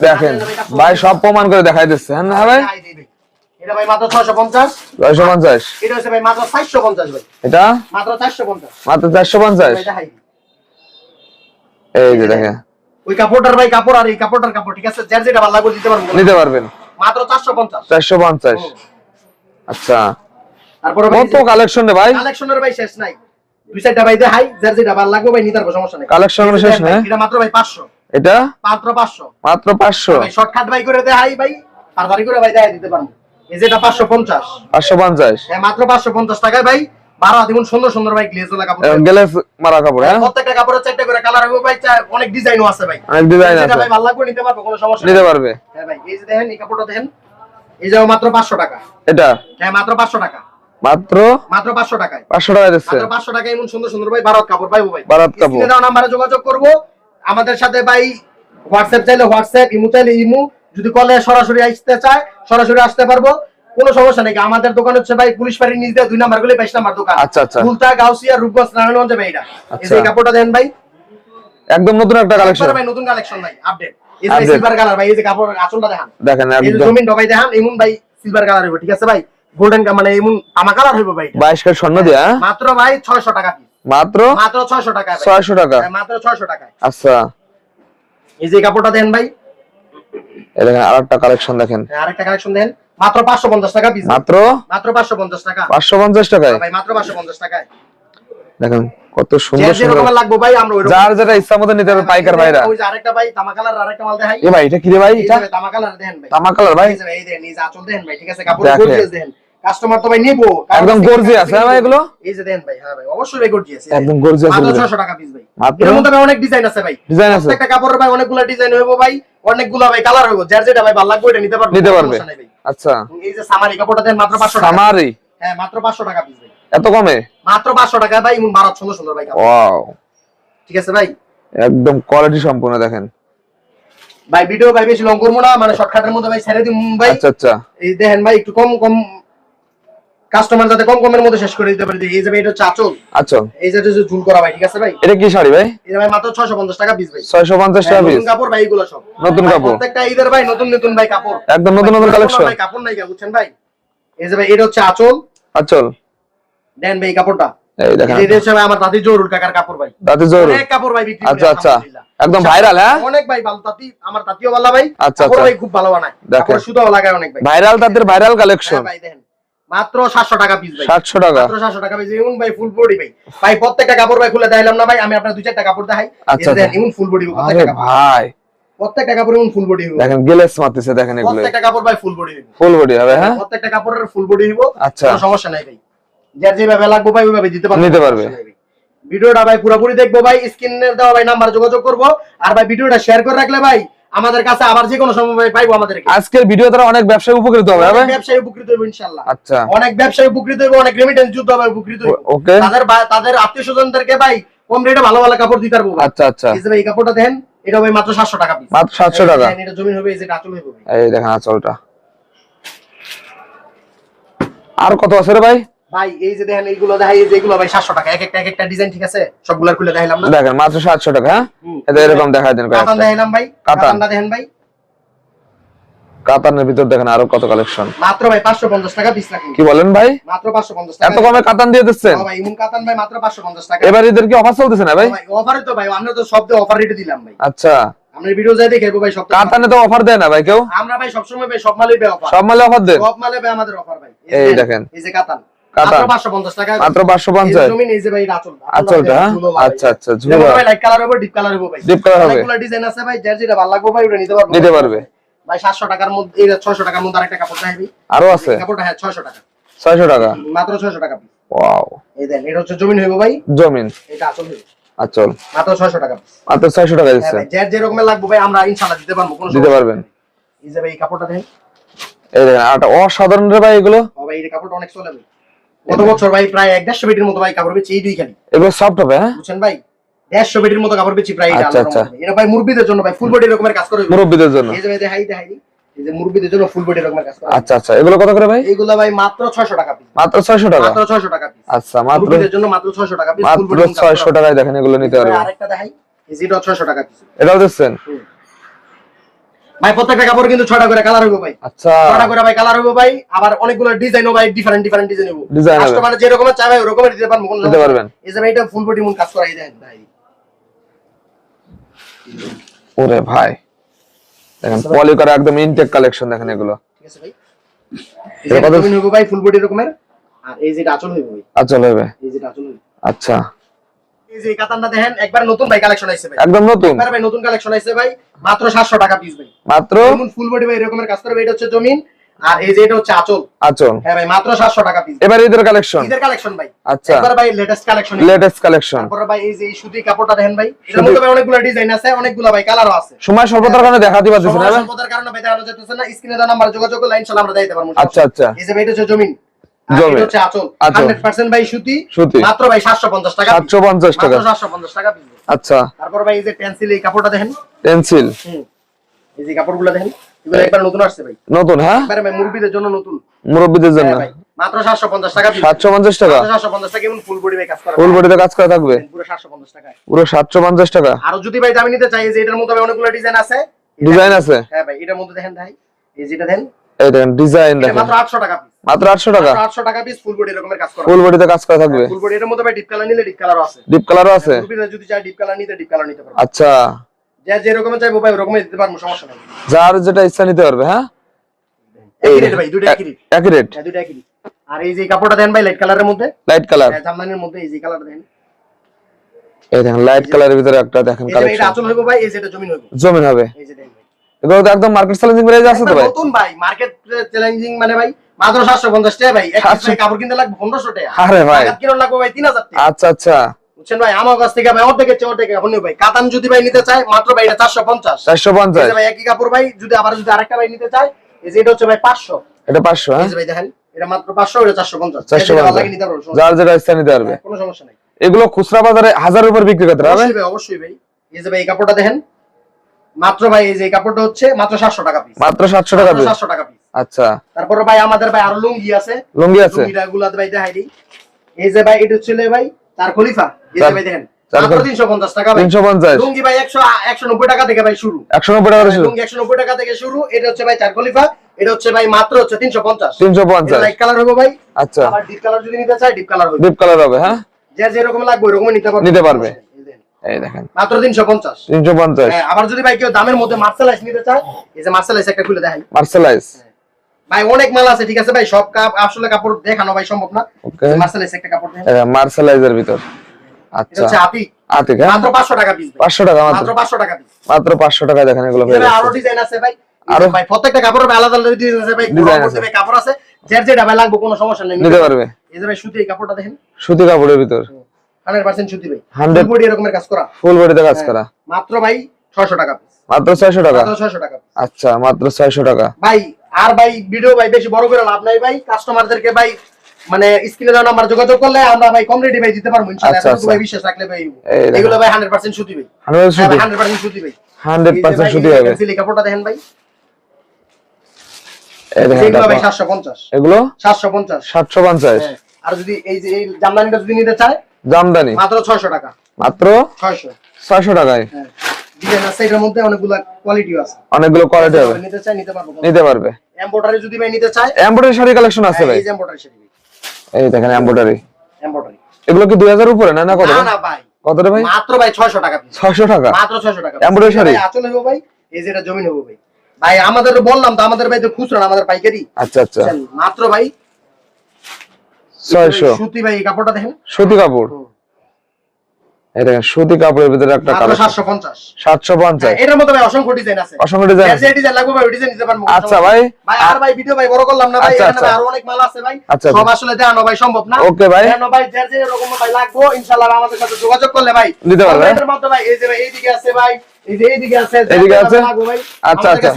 [SPEAKER 1] দেখেন ভাই সব প্রমাণ করে দেখাই দিচ্ছে হ্যাঁ না ভাই?
[SPEAKER 2] এটা ভাই মাত্র ছয়শো পঞ্চাশ।
[SPEAKER 1] ছয়শো পঞ্চাশ।
[SPEAKER 2] এটা হচ্ছে ভাই মাত্র চারশো পঞ্চাশ ভাই।
[SPEAKER 1] এটা?
[SPEAKER 2] মাত্র চারশো পঞ্চাশ।
[SPEAKER 1] মাত্র চারশো পঞ্চাশ?
[SPEAKER 2] ভাই দেখাই। দিই।
[SPEAKER 1] এই যে দেখেন।
[SPEAKER 2] ওই কাপড়টার ভাই কাপড় আর এই কাপড়টার কাপড় ঠিক আছে? যার যেটা ভালো লাগবে দিতে পারব।
[SPEAKER 1] নিতে পারবেন।
[SPEAKER 2] মাত্র চারশো পঞ্চাশ।
[SPEAKER 1] চারশো পঞ্চাশ। আচ্ছা।
[SPEAKER 2] তারপরে
[SPEAKER 1] কত কালেকশন রে ভাই?
[SPEAKER 2] কালেকশনের ভাই শেষ নাই। দুই চারটা ভাই দেখাই যার যেটা ভালো লাগবে ভাই নিতে পারব সমস্যা নেই।
[SPEAKER 1] কালেকশন শেষ না
[SPEAKER 2] এটা মাত্র ভাই পাঁচশো।
[SPEAKER 1] এটা?
[SPEAKER 2] মাত্র পাঁচশো।
[SPEAKER 1] মাত্র পাঁচশো?
[SPEAKER 2] ভাই শর্টকাট ভাই করে দেখাই ভাই তাড়াতাড়ি করে ভাই দেখাই দিতে পারব। এই যে এটা পাঁচশো পঞ্চাশ।
[SPEAKER 1] পাঁচশো পঞ্চাশ।
[SPEAKER 2] হ্যাঁ মাত্র পাঁচশো পঞ্চাশ টাকায় ভাই বারো দিন সুন্দর সুন্দর ভাই গ্লেজ ওলা কাপড়
[SPEAKER 1] গেলে মারা কাপড় হ্যাঁ?
[SPEAKER 2] প্রত্যেকটা চারটা করে কালার হবে। ভাই অনেক ডিজাইনও আছে ভাই।
[SPEAKER 1] অনেক ডিজাইন আছে।
[SPEAKER 2] ভাই ভালো লাগবে নিতে পারব কোনো সমস্যা
[SPEAKER 1] নিতে পারবে।
[SPEAKER 2] হ্যাঁ ভাই এই যে দেখেন এই কাপড়টা দেখেন এই যে মাত্র পাঁচশো টাকা।
[SPEAKER 1] এটা?
[SPEAKER 2] হ্যাঁ মাত্র পাঁচশো টাকা।
[SPEAKER 1] মাত্র?
[SPEAKER 2] মাত্র পাঁচশো টাকায়।
[SPEAKER 1] পাঁচশো টাকা দিচ্ছে।
[SPEAKER 2] মাত্র পাঁচশো টাকা এমন সুন্দর সুন্দর ভাই ভারত কাপড় পাইবো ভাই।
[SPEAKER 1] ভারত কাপড়।
[SPEAKER 2] স্ক্রিনে দেওয়া নাম্বারে যোগাযোগ করব। আমাদের সাথে ভাই হোয়াটসঅ্যাপ চাইলে হোয়াটসঅ্যাপ ইমো চাইলে ইমো। যদি কলে সরাসরি আসতে চায় সরাসরি আসতে পারব। কোনো সমস্যা নেই। আমাদের দোকান হচ্ছে ভাই পুলিশ বাড়ির নিচ দিয়ে দুই নাম্বার গুলি বাইশ নাম্বার দোকান।
[SPEAKER 1] আচ্ছা, আচ্ছা।
[SPEAKER 2] ফুলতা গাউসিয়া রূপগঞ্জ নারায়ণগঞ্জে ভাই এটা। এই
[SPEAKER 1] আচ্ছা।
[SPEAKER 2] কাপড়টা দেন ভাই।
[SPEAKER 1] একদম নতুন একটা কালেকশন
[SPEAKER 2] ভাই নতুন কালেকশন ভাই আপডেট এই যে সিলভার কালার ভাই এই যে কাপড় আঁচলটা দেখান।
[SPEAKER 1] দেখেন
[SPEAKER 2] এই জমিন ডবাই দেখান এমন ভাই সিলভার কালার হইব ঠিক আছে ভাই? গোল্ডেন মানে এমন আমা কালার হইব ভাই এটা।
[SPEAKER 1] বাইশ কাঠ স্বর্ণ দিয়া হ্যাঁ?
[SPEAKER 2] মাত্র ভাই ছয়শো টাকা
[SPEAKER 1] মাত্র?
[SPEAKER 2] মাত্র ছয়শো টাকা ভাই।
[SPEAKER 1] ছয়শো টাকা।
[SPEAKER 2] হ্যাঁ, মাত্র ছয়শো টাকায়।
[SPEAKER 1] আচ্ছা।
[SPEAKER 2] এই যে কাপড়টা দেন ভাই।
[SPEAKER 1] এই দেখেন আর একটা কালেকশন দেখেন।
[SPEAKER 2] হ্যাঁ, আরেকটা কালেকশন দেন মাত্র পাঁচশো পঞ্চাশ টাকা পিস
[SPEAKER 1] মাত্র?
[SPEAKER 2] মাত্র পাঁচশো পঞ্চাশ টাকা।
[SPEAKER 1] পাঁচশো পঞ্চাশ টাকায়?
[SPEAKER 2] ভাই মাত্র পাঁচশো পঞ্চাশ টাকায়।
[SPEAKER 1] দেখেন কত সুন্দর সুন্দর।
[SPEAKER 2] লাগবে ভাই আমরা
[SPEAKER 1] যার যেটা ইচ্ছা মতো নিতে পারবে পাইকার ভাইরা।
[SPEAKER 2] ওই যে আরেকটা ভাই তামা কালার আরেকটা মাল দেখাই।
[SPEAKER 1] এ ভাই এটা কি রে ভাই? এটা?
[SPEAKER 2] যে দেন ভাই।
[SPEAKER 1] তামা ভাই?
[SPEAKER 2] এই দেন এই যে আঁচল দেন ভাই ঠিক আছে? কাপড়। দেন। কাস্টমার তো ভাই নিবো
[SPEAKER 1] একদম gorgeous, হ্যাঁ ভাই এগুলো?
[SPEAKER 2] এই যে দেন ভাই হ্যাঁ ভাই অবশ্যই ভাই গর্জিয়াস
[SPEAKER 1] একদম
[SPEAKER 2] মাত্র
[SPEAKER 1] এগুলো।
[SPEAKER 2] 600 টাকা পিস ভাই? এর মধ্যে ভাই অনেক ডিজাইন আছে ভাই।
[SPEAKER 1] ডিজাইন আছে।
[SPEAKER 2] প্রত্যেকটা কাপড়ের ভাই অনেকগুলো ডিজাইন হইবো ভাই অনেকগুলো ভাই কালার হইবো যার যেটা ভাই ভালো লাগবে এটা নিতে পারবে
[SPEAKER 1] নিতে পারবে। আচ্ছা।
[SPEAKER 2] এই যে সামারি কাপড়টা দেন মাত্র 500 টাকা।
[SPEAKER 1] সামারি
[SPEAKER 2] হ্যাঁ মাত্র 500 টাকা পিস ভাই।
[SPEAKER 1] এত কমে?
[SPEAKER 2] মাত্র 500 টাকা ভাই এমন ভারত সুন্দর সুন্দর ভাই কাপড়।
[SPEAKER 1] ওয়াও
[SPEAKER 2] ঠিক আছে ভাই?
[SPEAKER 1] একদম কোয়ালিটি সম্পূর্ণ দেখেন।
[SPEAKER 2] ভাই ভিডিও ভাই বেশি লং করব না মানে শর্টকাটের মধ্যে ভাই ছেড়ে দিই ভাই।
[SPEAKER 1] আচ্ছা আচ্ছা।
[SPEAKER 2] এই দেখেন ভাই একটু কম কম কাস্টমার যাতে কম কমের মধ্যে শেষ করে দিতে পারি এই যে এটা হচ্ছে আঁচল।
[SPEAKER 1] আচ্ছা
[SPEAKER 2] এই যে ঝুল করা ভাই ঠিক আছে ভাই?
[SPEAKER 1] এটা কি শাড়ি ভাই?
[SPEAKER 2] এটা ভাই মাত্র 650 টাকা পিস ভাই।
[SPEAKER 1] ছয়শো পঞ্চাশ টাকা
[SPEAKER 2] হ্যাঁ,
[SPEAKER 1] পিস
[SPEAKER 2] নতুন কাপড় ভাই এগুলো সব।
[SPEAKER 1] নতুন কাপড়।
[SPEAKER 2] প্রত্যেকটা ঈদের ভাই নতুন নতুন ভাই কাপড়।
[SPEAKER 1] একদম নতুন নতুন কালেকশন
[SPEAKER 2] ভাই কাপড় নাই বুঝছেন ভাই? এই যে ভাই এটা হচ্ছে আঁচল।
[SPEAKER 1] আচল।
[SPEAKER 2] দেন ভাই কাপড়টা।
[SPEAKER 1] এই দেখেন
[SPEAKER 2] এটা হচ্ছে ভাই আমার দাদি জরুল কাকার কাপড় ভাই।
[SPEAKER 1] দাদি জরুর।
[SPEAKER 2] অনেক কাপড় ভাই বিক্রি
[SPEAKER 1] আচ্ছা আচ্ছা। একদম ভাইরাল হ্যাঁ?
[SPEAKER 2] অনেক ভাই ভালো তাঁতি আমার তাঁতিও ভালো ভাই।
[SPEAKER 1] আচ্ছা, আচ্ছা।
[SPEAKER 2] ভাই খুব ভালো বানায়। কাপড় সুতাও লাগায় অনেক ভাই।
[SPEAKER 1] ভাইরাল তাদের ভাইরাল কালেকশন
[SPEAKER 2] হ্যাঁ ভাই দেখেন। মাত্র 700 টাকা পিস ভাই।
[SPEAKER 1] টাকা।
[SPEAKER 2] মাত্র 700 টাকা পিস এমন ভাই ফুল বডি ভাই। ভাই প্রত্যেকটা কাপড় ভাই খুলে দেখাইলাম না ভাই। আমি আপনার দুই চারটা কাপড় দেখাই।
[SPEAKER 1] আচ্ছা, আচ্ছা।
[SPEAKER 2] ফুল বডি প্রত্যেকটা
[SPEAKER 1] ভাই।
[SPEAKER 2] প্রত্যেকটা কাপড় এমন ফুল বডি
[SPEAKER 1] দেখেন গেলেস মারতেছে দেখেন এগুলো।
[SPEAKER 2] প্রত্যেকটা কাপড় ভাই ফুল বডি
[SPEAKER 1] ফুল বডি হবে হ্যাঁ?
[SPEAKER 2] প্রত্যেকটা কাপড়ের ফুল বডি হইব।
[SPEAKER 1] আচ্ছা।
[SPEAKER 2] কোনো সমস্যা নাই ভাই। যার যেভাবে লাগবে ভাই ওইভাবে দিতে পারবে।
[SPEAKER 1] নিতে পারবে।
[SPEAKER 2] ভিডিওটা ভাই পুরোপুরি দেখব ভাই। স্ক্রিনের দেওয়া ভাই নাম্বার যোগাযোগ করব। আর ভাই ভিডিওটা শেয়ার করে রাখলে ভাই আমাদের কাছে আবার যে কোনো সময় পাইবো আমাদেরকে।
[SPEAKER 1] আজকের ভিডিও দ্বারা অনেক ব্যবসায় উপকৃত হবে
[SPEAKER 2] অনেক ব্যবসায়ী উপকৃত হইব ইনশাল্লাহ
[SPEAKER 1] আচ্ছা।
[SPEAKER 2] অনেক ব্যবসায়ী উপকৃত হইব অনেক রেমিটেন্স যুদ্ধ হবে উপকৃত হইব
[SPEAKER 1] ওকে।
[SPEAKER 2] তাদের তাদের আত্মীয় স্বজনদেরকে ভাই কম রেটে ভালো ভালো কাপড় দিতে পারব
[SPEAKER 1] আচ্ছা আচ্ছা।
[SPEAKER 2] এই যে ভাই কাপড়টা দেন এটা ভাই মাত্র সাতশো টাকা পিস
[SPEAKER 1] মাত্র সাতশো টাকা।
[SPEAKER 2] এটা জমি হবে এই যে হইব ভাই।
[SPEAKER 1] এই দেখেন আচলটা। আর কত আছে রে ভাই?
[SPEAKER 2] ভাই এই যে দেখেন এইগুলো দেখাই এই যে এগুলো ভাই সাতশো টাকা। এক একটা এক একটা ডিজাইন ঠিক আছে? সবগুলার খুলে দেখাইলাম না?
[SPEAKER 1] দেখেন মাত্র সাতশো টাকা হ্যাঁ? এটা এরকম দেখাই দেন
[SPEAKER 2] কাতান দেখাইলাম ভাই।
[SPEAKER 1] কাতান।
[SPEAKER 2] কাতানটা দেখেন ভাই।
[SPEAKER 1] কাতানের ভিতর দেখেন আরও কত কালেকশন
[SPEAKER 2] মাত্র ভাই পাঁচশো পঞ্চাশ টাকা পিস রাখুন
[SPEAKER 1] কি বলেন ভাই?
[SPEAKER 2] মাত্র টাকা
[SPEAKER 1] এত কমে কাতান দিয়ে দিচ্ছেন?
[SPEAKER 2] ভাই ইমুন কাতান ভাই মাত্র পাঁচশো পঞ্চাশ টাকা।
[SPEAKER 1] এবার এদের কি অফার চলতেছে না ভাই?
[SPEAKER 2] অফারে তো ভাই আমরা তো সব অফার রেটে দিলাম ভাই।
[SPEAKER 1] আচ্ছা।
[SPEAKER 2] আমরা ভিডিও যাই দেখে ভাই সব
[SPEAKER 1] কাতানে তো অফার দেয় না ভাই কেউ?
[SPEAKER 2] আমরা ভাই সবসময় ভাই সব অফার
[SPEAKER 1] সব মালে অফার
[SPEAKER 2] সব মালে ভাই আমাদের অফার ভাই।
[SPEAKER 1] এই দেখেন।
[SPEAKER 2] এই যে কাতান। মাত্র পাঁচশো পঞ্চাশ টাকা।
[SPEAKER 1] মাত্র পাঁচশো
[SPEAKER 2] এই যে
[SPEAKER 1] পঞ্চাশ
[SPEAKER 2] জমিন এই যে ভাই এটা আঁচল
[SPEAKER 1] আচলটা হ্যাঁ? আচ্ছা আচ্ছা ঝুলা
[SPEAKER 2] ভাই। লাইট কালার হবে ডিপ কালার হবে ভাই।
[SPEAKER 1] ডিপ কালার হবে?
[SPEAKER 2] অনেকগুলো ডিজাইন আছে ভাই যার যেটা ভালো লাগবে ভাই ওটা নিতে পারব।
[SPEAKER 1] নিতে পারবে।
[SPEAKER 2] ভাই সাতশো টাকার মধ্যে এই ছয়শো টাকার মধ্যে আরেকটা কাপড় দেখাবি
[SPEAKER 1] আরও আছে?
[SPEAKER 2] কাপড়টা হ্যাঁ ছয়শো টাকা।
[SPEAKER 1] ছয়শো টাকা?
[SPEAKER 2] মাত্র ছয়শো টাকা
[SPEAKER 1] ওয়াও
[SPEAKER 2] এই দেন এটা হচ্ছে জমিন হইব ভাই।
[SPEAKER 1] জমিন।
[SPEAKER 2] এটা আচল হইব।
[SPEAKER 1] আচল
[SPEAKER 2] মাত্র ছয়শো টাকা
[SPEAKER 1] মাত্র ছয়শো টাকা
[SPEAKER 2] হ্যাঁ
[SPEAKER 1] দিচ্ছে
[SPEAKER 2] ভাই, যার যেরকমের লাগবে ভাই আমরা ইনশাল্লাহ দিতে পারব কোনো
[SPEAKER 1] দিতে
[SPEAKER 2] সমস্যা
[SPEAKER 1] পারবেন।
[SPEAKER 2] এই যে ভাই এই কাপড়টা দেখেন
[SPEAKER 1] এই দেখেন আর অসাধারণ রে ভাই এগুলো।
[SPEAKER 2] ভাই এই কাপড়টা অনেক চলে ভাই। গত বছর ভাই প্রায় এক দেড়শো বেটির মতো ভাই কাপড় এই দুই খালি।
[SPEAKER 1] এগুলো সফট হবে হ্যাঁ?
[SPEAKER 2] বুঝছেন ভাই? দেড়শো বেটির মতো কাপড় প্রায় এটা
[SPEAKER 1] আচ্ছা, আচ্ছা।
[SPEAKER 2] এটা ভাই মুরব্বীদের জন্য ভাই ফুল বডি এরকমের কাজ করে
[SPEAKER 1] মুরব্বীদের জন্য?
[SPEAKER 2] এই যে দেখাই দেখাই। যে মুরব্বীদের জন্য ফুল বডি এরকমের কাজ করে
[SPEAKER 1] আচ্ছা আচ্ছা। এগুলো কত করে ভাই?
[SPEAKER 2] এইগুলা ভাই মাত্র ছয়শো টাকা পিস
[SPEAKER 1] মাত্র ছয়শো টাকা?
[SPEAKER 2] মাত্র ছয়শো টাকা পিস
[SPEAKER 1] আচ্ছা মাত্র
[SPEAKER 2] মুরব্বীদের জন্য মাত্র টাকা পিস
[SPEAKER 1] মাত্র টাকায় দেখেন এগুলো নিতে পারবেন
[SPEAKER 2] আরেকটা দেখাই। এই টাকা পিস
[SPEAKER 1] এটাও
[SPEAKER 2] ভাই প্রত্যেকটা কাপড় কিন্তু ছয়টা করে কালার হইব ভাই।
[SPEAKER 1] আচ্ছা।
[SPEAKER 2] ছয়টা করে ভাই কালার হইব ভাই আবার অনেকগুলো ডিজাইনও ভাই ডিফারেন্ট ডিফারেন্ট ডিজাইন
[SPEAKER 1] হবে।
[SPEAKER 2] কাস্টমার যে রকমের চাই ভাই ওরকমের দিতে পারব কোনো
[SPEAKER 1] দিতে পারবেন।
[SPEAKER 2] এই যে ভাই এটা ফুল বডি মন কাজ করাই দেন ভাই।
[SPEAKER 1] ওরে ভাই দেখেন পলি করা একদম ইনটেক কালেকশন দেখেন এগুলো।
[SPEAKER 2] ঠিক আছে ভাই।
[SPEAKER 1] এটা কত?
[SPEAKER 2] কত ভাই ফুল বডি এরকমের আর এই যে আঁচল হইব ভাই।
[SPEAKER 1] আচ্ছা হবে
[SPEAKER 2] এই যে আঁচল হইব।
[SPEAKER 1] আচ্ছা।
[SPEAKER 2] এই যে এই কাতানটা দেখেন একবার নতুন ভাই কালেকশন আইছে ভাই।
[SPEAKER 1] একদম নতুন।
[SPEAKER 2] একবার ভাই নতুন কালেকশন আইছে ভাই মাত্র 700 টাকা পিস ভাই।
[SPEAKER 1] মাত্র?
[SPEAKER 2] যেমন ফুল বডি ভাই এরকমের কাজ করবে এটা হচ্ছে জমিন আর এই যে এটা হচ্ছে আঁচল।
[SPEAKER 1] আচল।
[SPEAKER 2] হ্যাঁ ভাই মাত্র 700 টাকা পিস
[SPEAKER 1] এবার ঈদের কালেকশন
[SPEAKER 2] ঈদের কালেকশন ভাই।
[SPEAKER 1] আচ্ছা।
[SPEAKER 2] একবার ভাই লেটেস্ট কালেকশন
[SPEAKER 1] লেটেস্ট কালেকশন
[SPEAKER 2] তারপরে ভাই এই যে এই সুতি কাপড়টা দেখেন ভাই এটার
[SPEAKER 1] সুতি-
[SPEAKER 2] মধ্যে ভাই অনেকগুলো ডিজাইন আছে অনেকগুলো ভাই কালারও আছে।
[SPEAKER 1] সময় স্বল্পতার কারণে দেখাতে পারতেছি না?
[SPEAKER 2] সময় স্বল্পতার কারণে ভাই দেখানো যাচ্ছে না স্ক্রিনে দেওয়া নাম্বার যোগাযোগ করলে ইনশাআল্লাহ আমরা দিতে পারব
[SPEAKER 1] আচ্ছা আচ্ছা।
[SPEAKER 2] এই যে ভাই এটা হচ্ছে জমিন। হচ্ছে আঁচল।
[SPEAKER 1] আঁচল।
[SPEAKER 2] 100% ভাই সুতি
[SPEAKER 1] সুতি।
[SPEAKER 2] মাত্র ভাই 750 টাকা
[SPEAKER 1] সাতশো পঞ্চাশ টাকা।
[SPEAKER 2] 750 টাকা
[SPEAKER 1] আচ্ছা।
[SPEAKER 2] তারপর ভাই এই যে পেন্সিল এই কাপড়টা দেখেন।
[SPEAKER 1] পেন্সিল
[SPEAKER 2] হুম। এই যে কাপড়গুলো দেখেন এগুলো একবার নতুন আসছে ভাই।
[SPEAKER 1] নতুন হ্যাঁ?
[SPEAKER 2] একবারে ভাই মুরব্বিদের জন্য নতুন।
[SPEAKER 1] মুরব্বীদের জন্য।
[SPEAKER 2] হ্যাঁ মাত্র 750 টাকা piece।
[SPEAKER 1] সাতশো পঞ্চাশ টাকা?
[SPEAKER 2] মাত্র 750 টাকা এমন ফুল বডি ভাই কাজ করা
[SPEAKER 1] ফুল বডিতে কাজ করা থাকবে?
[SPEAKER 2] পুরো 750 টাকা
[SPEAKER 1] পুরো সাতশো পঞ্চাশ টাকা?
[SPEAKER 2] আর যদি ভাই দামি নিতে চাই যে এটার মধ্যে অনেকগুলো ডিজাইন আছে।
[SPEAKER 1] ডিজাইন আছে?
[SPEAKER 2] হ্যাঁ ভাই এটার মধ্যে দেখেন ভাই এই যেটা দেন
[SPEAKER 1] এই দেখেন ডিজাইন দেখেন।
[SPEAKER 2] মাত্র 800 টাকা
[SPEAKER 1] মাত্র আটশো টাকা?
[SPEAKER 2] 800 টাকা পিস ফুল বডি এরকমের কাজ করা।
[SPEAKER 1] ফুল বডিতে কাজ করা থাকবে?
[SPEAKER 2] ফুল বডি এর মধ্যে ভাই ডিপ কালার নিলে ডিপ কালারও আছে।
[SPEAKER 1] ডিপ কালারও আছে?
[SPEAKER 2] যদি চায় ডিপ কালার নিতে ডিপ কালার নিতে পারবে।
[SPEAKER 1] আচ্ছা।
[SPEAKER 2] যে যে রকমের চাইব ভাই ওরকমই দিতে পারব সমস্যা নেই।
[SPEAKER 1] যার যেটা ইচ্ছা নিতে পারবে হ্যাঁ?
[SPEAKER 2] একই রেট ভাই দুটো একই রেট
[SPEAKER 1] একই রেট
[SPEAKER 2] হ্যাঁ দুটো একই রেট আর এই যে কাপড়টা দেন ভাই লাইট কালারের মধ্যে?
[SPEAKER 1] লাইট কালার
[SPEAKER 2] হ্যাঁ, জামদানির মধ্যে এই যে কালার দেন।
[SPEAKER 1] এই দেখেন লাইট কালারের ভিতরে একটা দেখেন
[SPEAKER 2] এই ভাই এটা
[SPEAKER 1] কালেকশন
[SPEAKER 2] আঁচল হইবো ভাই এই যে এটা জমিন হইবো।
[SPEAKER 1] জমিন হবে।
[SPEAKER 2] এই যে
[SPEAKER 1] এগুলো তো একদম মার্কেট চ্যালেঞ্জিং প্রাইস আছে তো ভাই?
[SPEAKER 2] নতুন ভাই মার্কেট চ্যালেঞ্জিং মানে ভাই মাত্র 750 টাকা ভাই। এক পিস কাপড় কিনতে লাগবে 1500 টাকা।
[SPEAKER 1] আরে ভাই।
[SPEAKER 2] কিলো লাগবে ভাই 3000 টাকা।
[SPEAKER 1] আচ্ছা আচ্ছা।
[SPEAKER 2] বুঝছেন ভাই আমার কাছ থেকে ভাই অর্ধেকের চেয়ে অর্ধেক এখন ভাই। কাতান যদি ভাই নিতে চায় মাত্র ভাই এটা 450
[SPEAKER 1] চারশো
[SPEAKER 2] এই
[SPEAKER 1] পঞ্চাশ
[SPEAKER 2] যে ভাই একই কাপড় ভাই যদি আবার যদি আরেকটা ভাই নিতে চায় এই যে এটা হচ্ছে ভাই 500
[SPEAKER 1] এটা পাঁচশো
[SPEAKER 2] এই
[SPEAKER 1] হ্যাঁ
[SPEAKER 2] ভাই দেখেন এটা মাত্র 500 এটা 450
[SPEAKER 1] চারশো
[SPEAKER 2] এটা ভালো
[SPEAKER 1] পঞ্চাশ।
[SPEAKER 2] লাগে নিতে পারব সমস্যা
[SPEAKER 1] যার যেটা ইচ্ছা নিতে পারবে।
[SPEAKER 2] কোনো সমস্যা নাই।
[SPEAKER 1] এগুলো খুচরা বাজারে হাজার উপর বিক্রি করতে হবে
[SPEAKER 2] অবশ্যই ভাই অবশ্যই ভাই। এই যে ভাই এই কাপড়টা দেখেন মাত্র ভাই এই যে কাপড়টা হচ্ছে মাত্র 700 টাকা পিস
[SPEAKER 1] মাত্র সাতশো টাকা পিস
[SPEAKER 2] 700 টাকা পিস
[SPEAKER 1] আচ্ছা।
[SPEAKER 2] তারপরে ভাই আমাদের ভাই আরও লুঙ্গি আছে।
[SPEAKER 1] লুঙ্গি আছে?
[SPEAKER 2] ভাই দেখাই দিই। এই যে ভাই এটা ছিল ভাই তার খলিফা। এই যে ভাই দেখেন
[SPEAKER 1] তার
[SPEAKER 2] মাত্র
[SPEAKER 1] খলি-
[SPEAKER 2] 350 টাকা ভাই। লুঙ্গি ভাই টাকা থেকে ভাই শুরু।
[SPEAKER 1] একশো নব্বই টাকা করে শুরু।
[SPEAKER 2] লুঙ্গি টাকা থেকে শুরু। এটা হচ্ছে ভাই চার খলিফা। এটা হচ্ছে ভাই মাত্র হচ্ছে 350
[SPEAKER 1] তিনশো পঞ্চাশ।
[SPEAKER 2] লাইট কালার হবে ভাই।
[SPEAKER 1] আচ্ছা।
[SPEAKER 2] ডিপ কালার যদি নিতে চাই ডিপ কালার হবে।
[SPEAKER 1] ডিপ কালার হবে হ্যাঁ?
[SPEAKER 2] যে যেরকম লাগবে ওরকমই নিতে পারবে।
[SPEAKER 1] নিতে পারবে।
[SPEAKER 2] এই দেখেন, মাত্র 350
[SPEAKER 1] তিনশো পঞ্চাশ।
[SPEAKER 2] হ্যাঁ আবার যদি ভাই কেউ দামের মধ্যে মার্সেলাইজ নিতে চায় এই যে মার্সেলাইজ একটা খুলে দেখাই।
[SPEAKER 1] মার্সেলাইজ
[SPEAKER 2] ভাই অনেক মাল আছে ঠিক আছে ভাই? সব কাপ আসলে কাপড় দেখানো ভাই সম্ভব না। মার্সেলাইজ একটা কাপড় দেখেন
[SPEAKER 1] মার্সেলাইজের ভিতর।
[SPEAKER 2] এটা
[SPEAKER 1] আচ্ছা। আতিক। হ্যাঁ?
[SPEAKER 2] মাত্র 500 টাকা পিস ভাই।
[SPEAKER 1] পাঁচশো টাকা মাত্র।
[SPEAKER 2] মাত্র 500 টাকা পিস
[SPEAKER 1] মাত্র পাঁচশো টাকা দেখেন এগুলো
[SPEAKER 2] এখানে
[SPEAKER 1] আরও
[SPEAKER 2] ডিজাইন আছে ভাই।
[SPEAKER 1] আরো-
[SPEAKER 2] ভাই প্রত্যেকটা কাপড়ের ভাই আলাদা আলাদা ডিজাইন আছে ভাই।
[SPEAKER 1] আছে।
[SPEAKER 2] ভাই কাপড় আছে। যার যেটা ভাই লাগবে কোনো সমস্যা নেই।
[SPEAKER 1] নিতে পারবে।
[SPEAKER 2] এই যে ভাই সুতি কাপড়টা দেখেন।
[SPEAKER 1] সুতি কাপড়ের ভিতর।
[SPEAKER 2] 100% সুতি ভাই
[SPEAKER 1] 100
[SPEAKER 2] বডি এরকমের কাজ করা।
[SPEAKER 1] ফুল বডিতে কাজ
[SPEAKER 2] হ্যাঁ।
[SPEAKER 1] করা।
[SPEAKER 2] মাত্র ভাই 600 টাকা
[SPEAKER 1] মাত্র ছয়শো টাকা?
[SPEAKER 2] মাত্র 600 টাকা
[SPEAKER 1] আচ্ছা মাত্র ছয়শো টাকা।
[SPEAKER 2] ভাই আর ভাই ভিডিও ভাই বেশি বড় করে লাভ নাই ভাই। কাস্টমারদেরকে ভাই মানে স্ক্রিনে দেওয়া নাম্বার যোগাযোগ করলে আমরা ভাই কম রেটে ভাই দিতে পারব ইনশাআল্লাহ। এতটুকু। ভাই বিশ্বাস রাখলে ভাই এগুলো ভাই 100% সুতি ভাই
[SPEAKER 1] হান্ড্রেড
[SPEAKER 2] হ্যাঁ
[SPEAKER 1] সুতি
[SPEAKER 2] ভাই 100% সুতি ভাই
[SPEAKER 1] হান্ড্রেড
[SPEAKER 2] এই যে
[SPEAKER 1] পার্সেন্ট
[SPEAKER 2] ভাই,
[SPEAKER 1] সুতি হবে
[SPEAKER 2] pencil কাপড়টা দেখেন ভাই। এগুলো ভাই
[SPEAKER 1] এটা
[SPEAKER 2] 750
[SPEAKER 1] এগুলো?
[SPEAKER 2] 750
[SPEAKER 1] সাতশো পঞ্চাশ।
[SPEAKER 2] হ্যাঁ। আর যদি এই যে এই জামদানিটা যদি নিতে চায়
[SPEAKER 1] জামদানি।
[SPEAKER 2] মাত্র 600 টাকা।
[SPEAKER 1] মাত্র
[SPEAKER 2] 600
[SPEAKER 1] ছয়শো টাকায়।
[SPEAKER 2] হ্যাঁ। ডিজাইন আছে এটার মধ্যে অনেকগুলো কোয়ালিটিও আছে।
[SPEAKER 1] অনেকগুলো কোয়ালিটি হবে।
[SPEAKER 2] নিতে চায় নিতে পারব
[SPEAKER 1] নিতে পারবে।
[SPEAKER 2] এমব্রয়ডারি যদি ভাই নিতে চায়।
[SPEAKER 1] এমব্রয়ডারি শাড়ি কালেকশন আছে ভাই।
[SPEAKER 2] এই যে এমব্রয়ডারি শাড়ি।
[SPEAKER 1] এই দেখেন এমব্রয়ডারি
[SPEAKER 2] এমব্রয়ডারি
[SPEAKER 1] এগুলো কি দুই হাজার উপরে না না কত?
[SPEAKER 2] না না ভাই।
[SPEAKER 1] কত রে ভাই?
[SPEAKER 2] মাত্র ভাই 600 টাকা পিস।
[SPEAKER 1] ছয়শো টাকা।
[SPEAKER 2] মাত্র 600 টাকা
[SPEAKER 1] Embroidery শাড়ি?
[SPEAKER 2] আচল হইব ভাই। এই যেটা জমিন হইব ভাই। ভাই আমাদের বললাম তো আমাদের ভাই তো খুচরা না আমাদের পাইকারি।
[SPEAKER 1] আচ্ছা আচ্ছা।
[SPEAKER 2] মাত্র ভাই
[SPEAKER 1] ছয়শো।
[SPEAKER 2] সুতি ভাই এই কাপড়টা দেখেন।
[SPEAKER 1] সুতি কাপড়। এই সুতি কাপড়ের ভিতরে একটা
[SPEAKER 2] মাত্র
[SPEAKER 1] কালেকশন
[SPEAKER 2] 750 এটার মধ্যে ভাই অসংখ্য ডিজাইন আছে।
[SPEAKER 1] অসংখ্য ডিজাইন
[SPEAKER 2] ডিজাইন লাগবে ভাই ডিজাইন নিতে পারব।
[SPEAKER 1] আচ্ছা ভাই
[SPEAKER 2] ভাই আর ভাই ভিডিও ভাই বড় করলাম না ভাই
[SPEAKER 1] আচ্ছা,
[SPEAKER 2] এখানে
[SPEAKER 1] আচ্ছা।
[SPEAKER 2] আরও অনেক মাল আছে ভাই।
[SPEAKER 1] আচ্ছা,
[SPEAKER 2] সব। আসলে দেখানো ভাই সম্ভব না।
[SPEAKER 1] ওকে ভাই।
[SPEAKER 2] ভাই যে যে রকম ভাই লাগবো ইনশাআল্লাহ আমাদের সাথে যোগাযোগ করলে ভাই।
[SPEAKER 1] নিতে পারবে।
[SPEAKER 2] মধ্যে ভাই এই যে ভাই এইদিকে আছে ভাই।
[SPEAKER 1] আচ্ছা, আচ্ছা।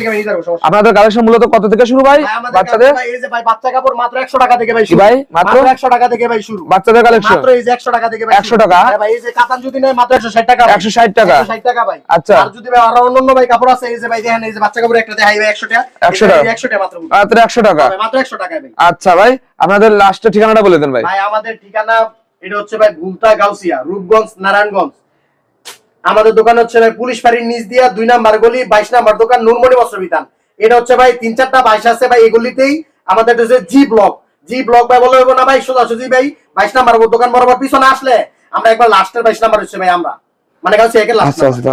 [SPEAKER 1] আপনাদের কালেকশন মূলত কত থেকে শুরু ভাই
[SPEAKER 2] ভাই,
[SPEAKER 1] বাচ্চাদের
[SPEAKER 2] কাছে ভাই, এই যে ভাই বাচ্চা কাপড় মাত্র 100 টাকা থেকে ভাই
[SPEAKER 1] ভাই? মাত্র?
[SPEAKER 2] 100 টাকা থেকে ভাই শুরু
[SPEAKER 1] বাচ্চাদের কালেকশন
[SPEAKER 2] মাত্র এই যে 100 টাকা থেকে ভাই
[SPEAKER 1] 100
[SPEAKER 2] শুরু।
[SPEAKER 1] টাকা?
[SPEAKER 2] ভাই এই যে কাতান যদি নেয় মাত্র 160 টাকা ভাই।
[SPEAKER 1] 160 টাকা
[SPEAKER 2] 160 টাকা ভাই
[SPEAKER 1] আচ্ছা।
[SPEAKER 2] আর যদি ভাই আরও অন্যান্য ভাই কাপড় আছে এই যে ভাই দেখেন এই যে বাচ্চা কাপড় একটা দেখাই ভাই 100 টাকা
[SPEAKER 1] 100 টাকা।
[SPEAKER 2] 100 টাকা মাত্র
[SPEAKER 1] মাত্র একশো টাকা
[SPEAKER 2] মাত্র 100 টাকা
[SPEAKER 1] আচ্ছা ভাই আপনাদের লাস্টের ঠিকানাটা বলে দেন ভাই
[SPEAKER 2] ভাই আমাদের ঠিকানা এটা হচ্ছে ভাই ভুলতা গাউসিয়া রূপগঞ্জ নারায়ণগঞ্জ আমাদের দোকান হচ্ছে ভাই পুলিশ ফাঁড়ির নিচ দিয়া দুই নাম্বার গলি বাইশ নাম্বার দোকান নুরমণি বস্ত্র বিধান এটা হচ্ছে ভাই তিন চারটা বাইশ আছে ভাই এগুলিতেই আমাদের হচ্ছে জি ব্লক। জি ব্লক ভাই বলে না ভাই সোজাসুজি ভাই বাইশ নাম্বার দোকান বরাবর পিছনে আসলে আমরা একবার লাস্টের বাইশ নাম্বার হচ্ছে ভাই আমরা। মানে কাছে একে লাস্ট
[SPEAKER 1] আচ্ছা আচ্ছা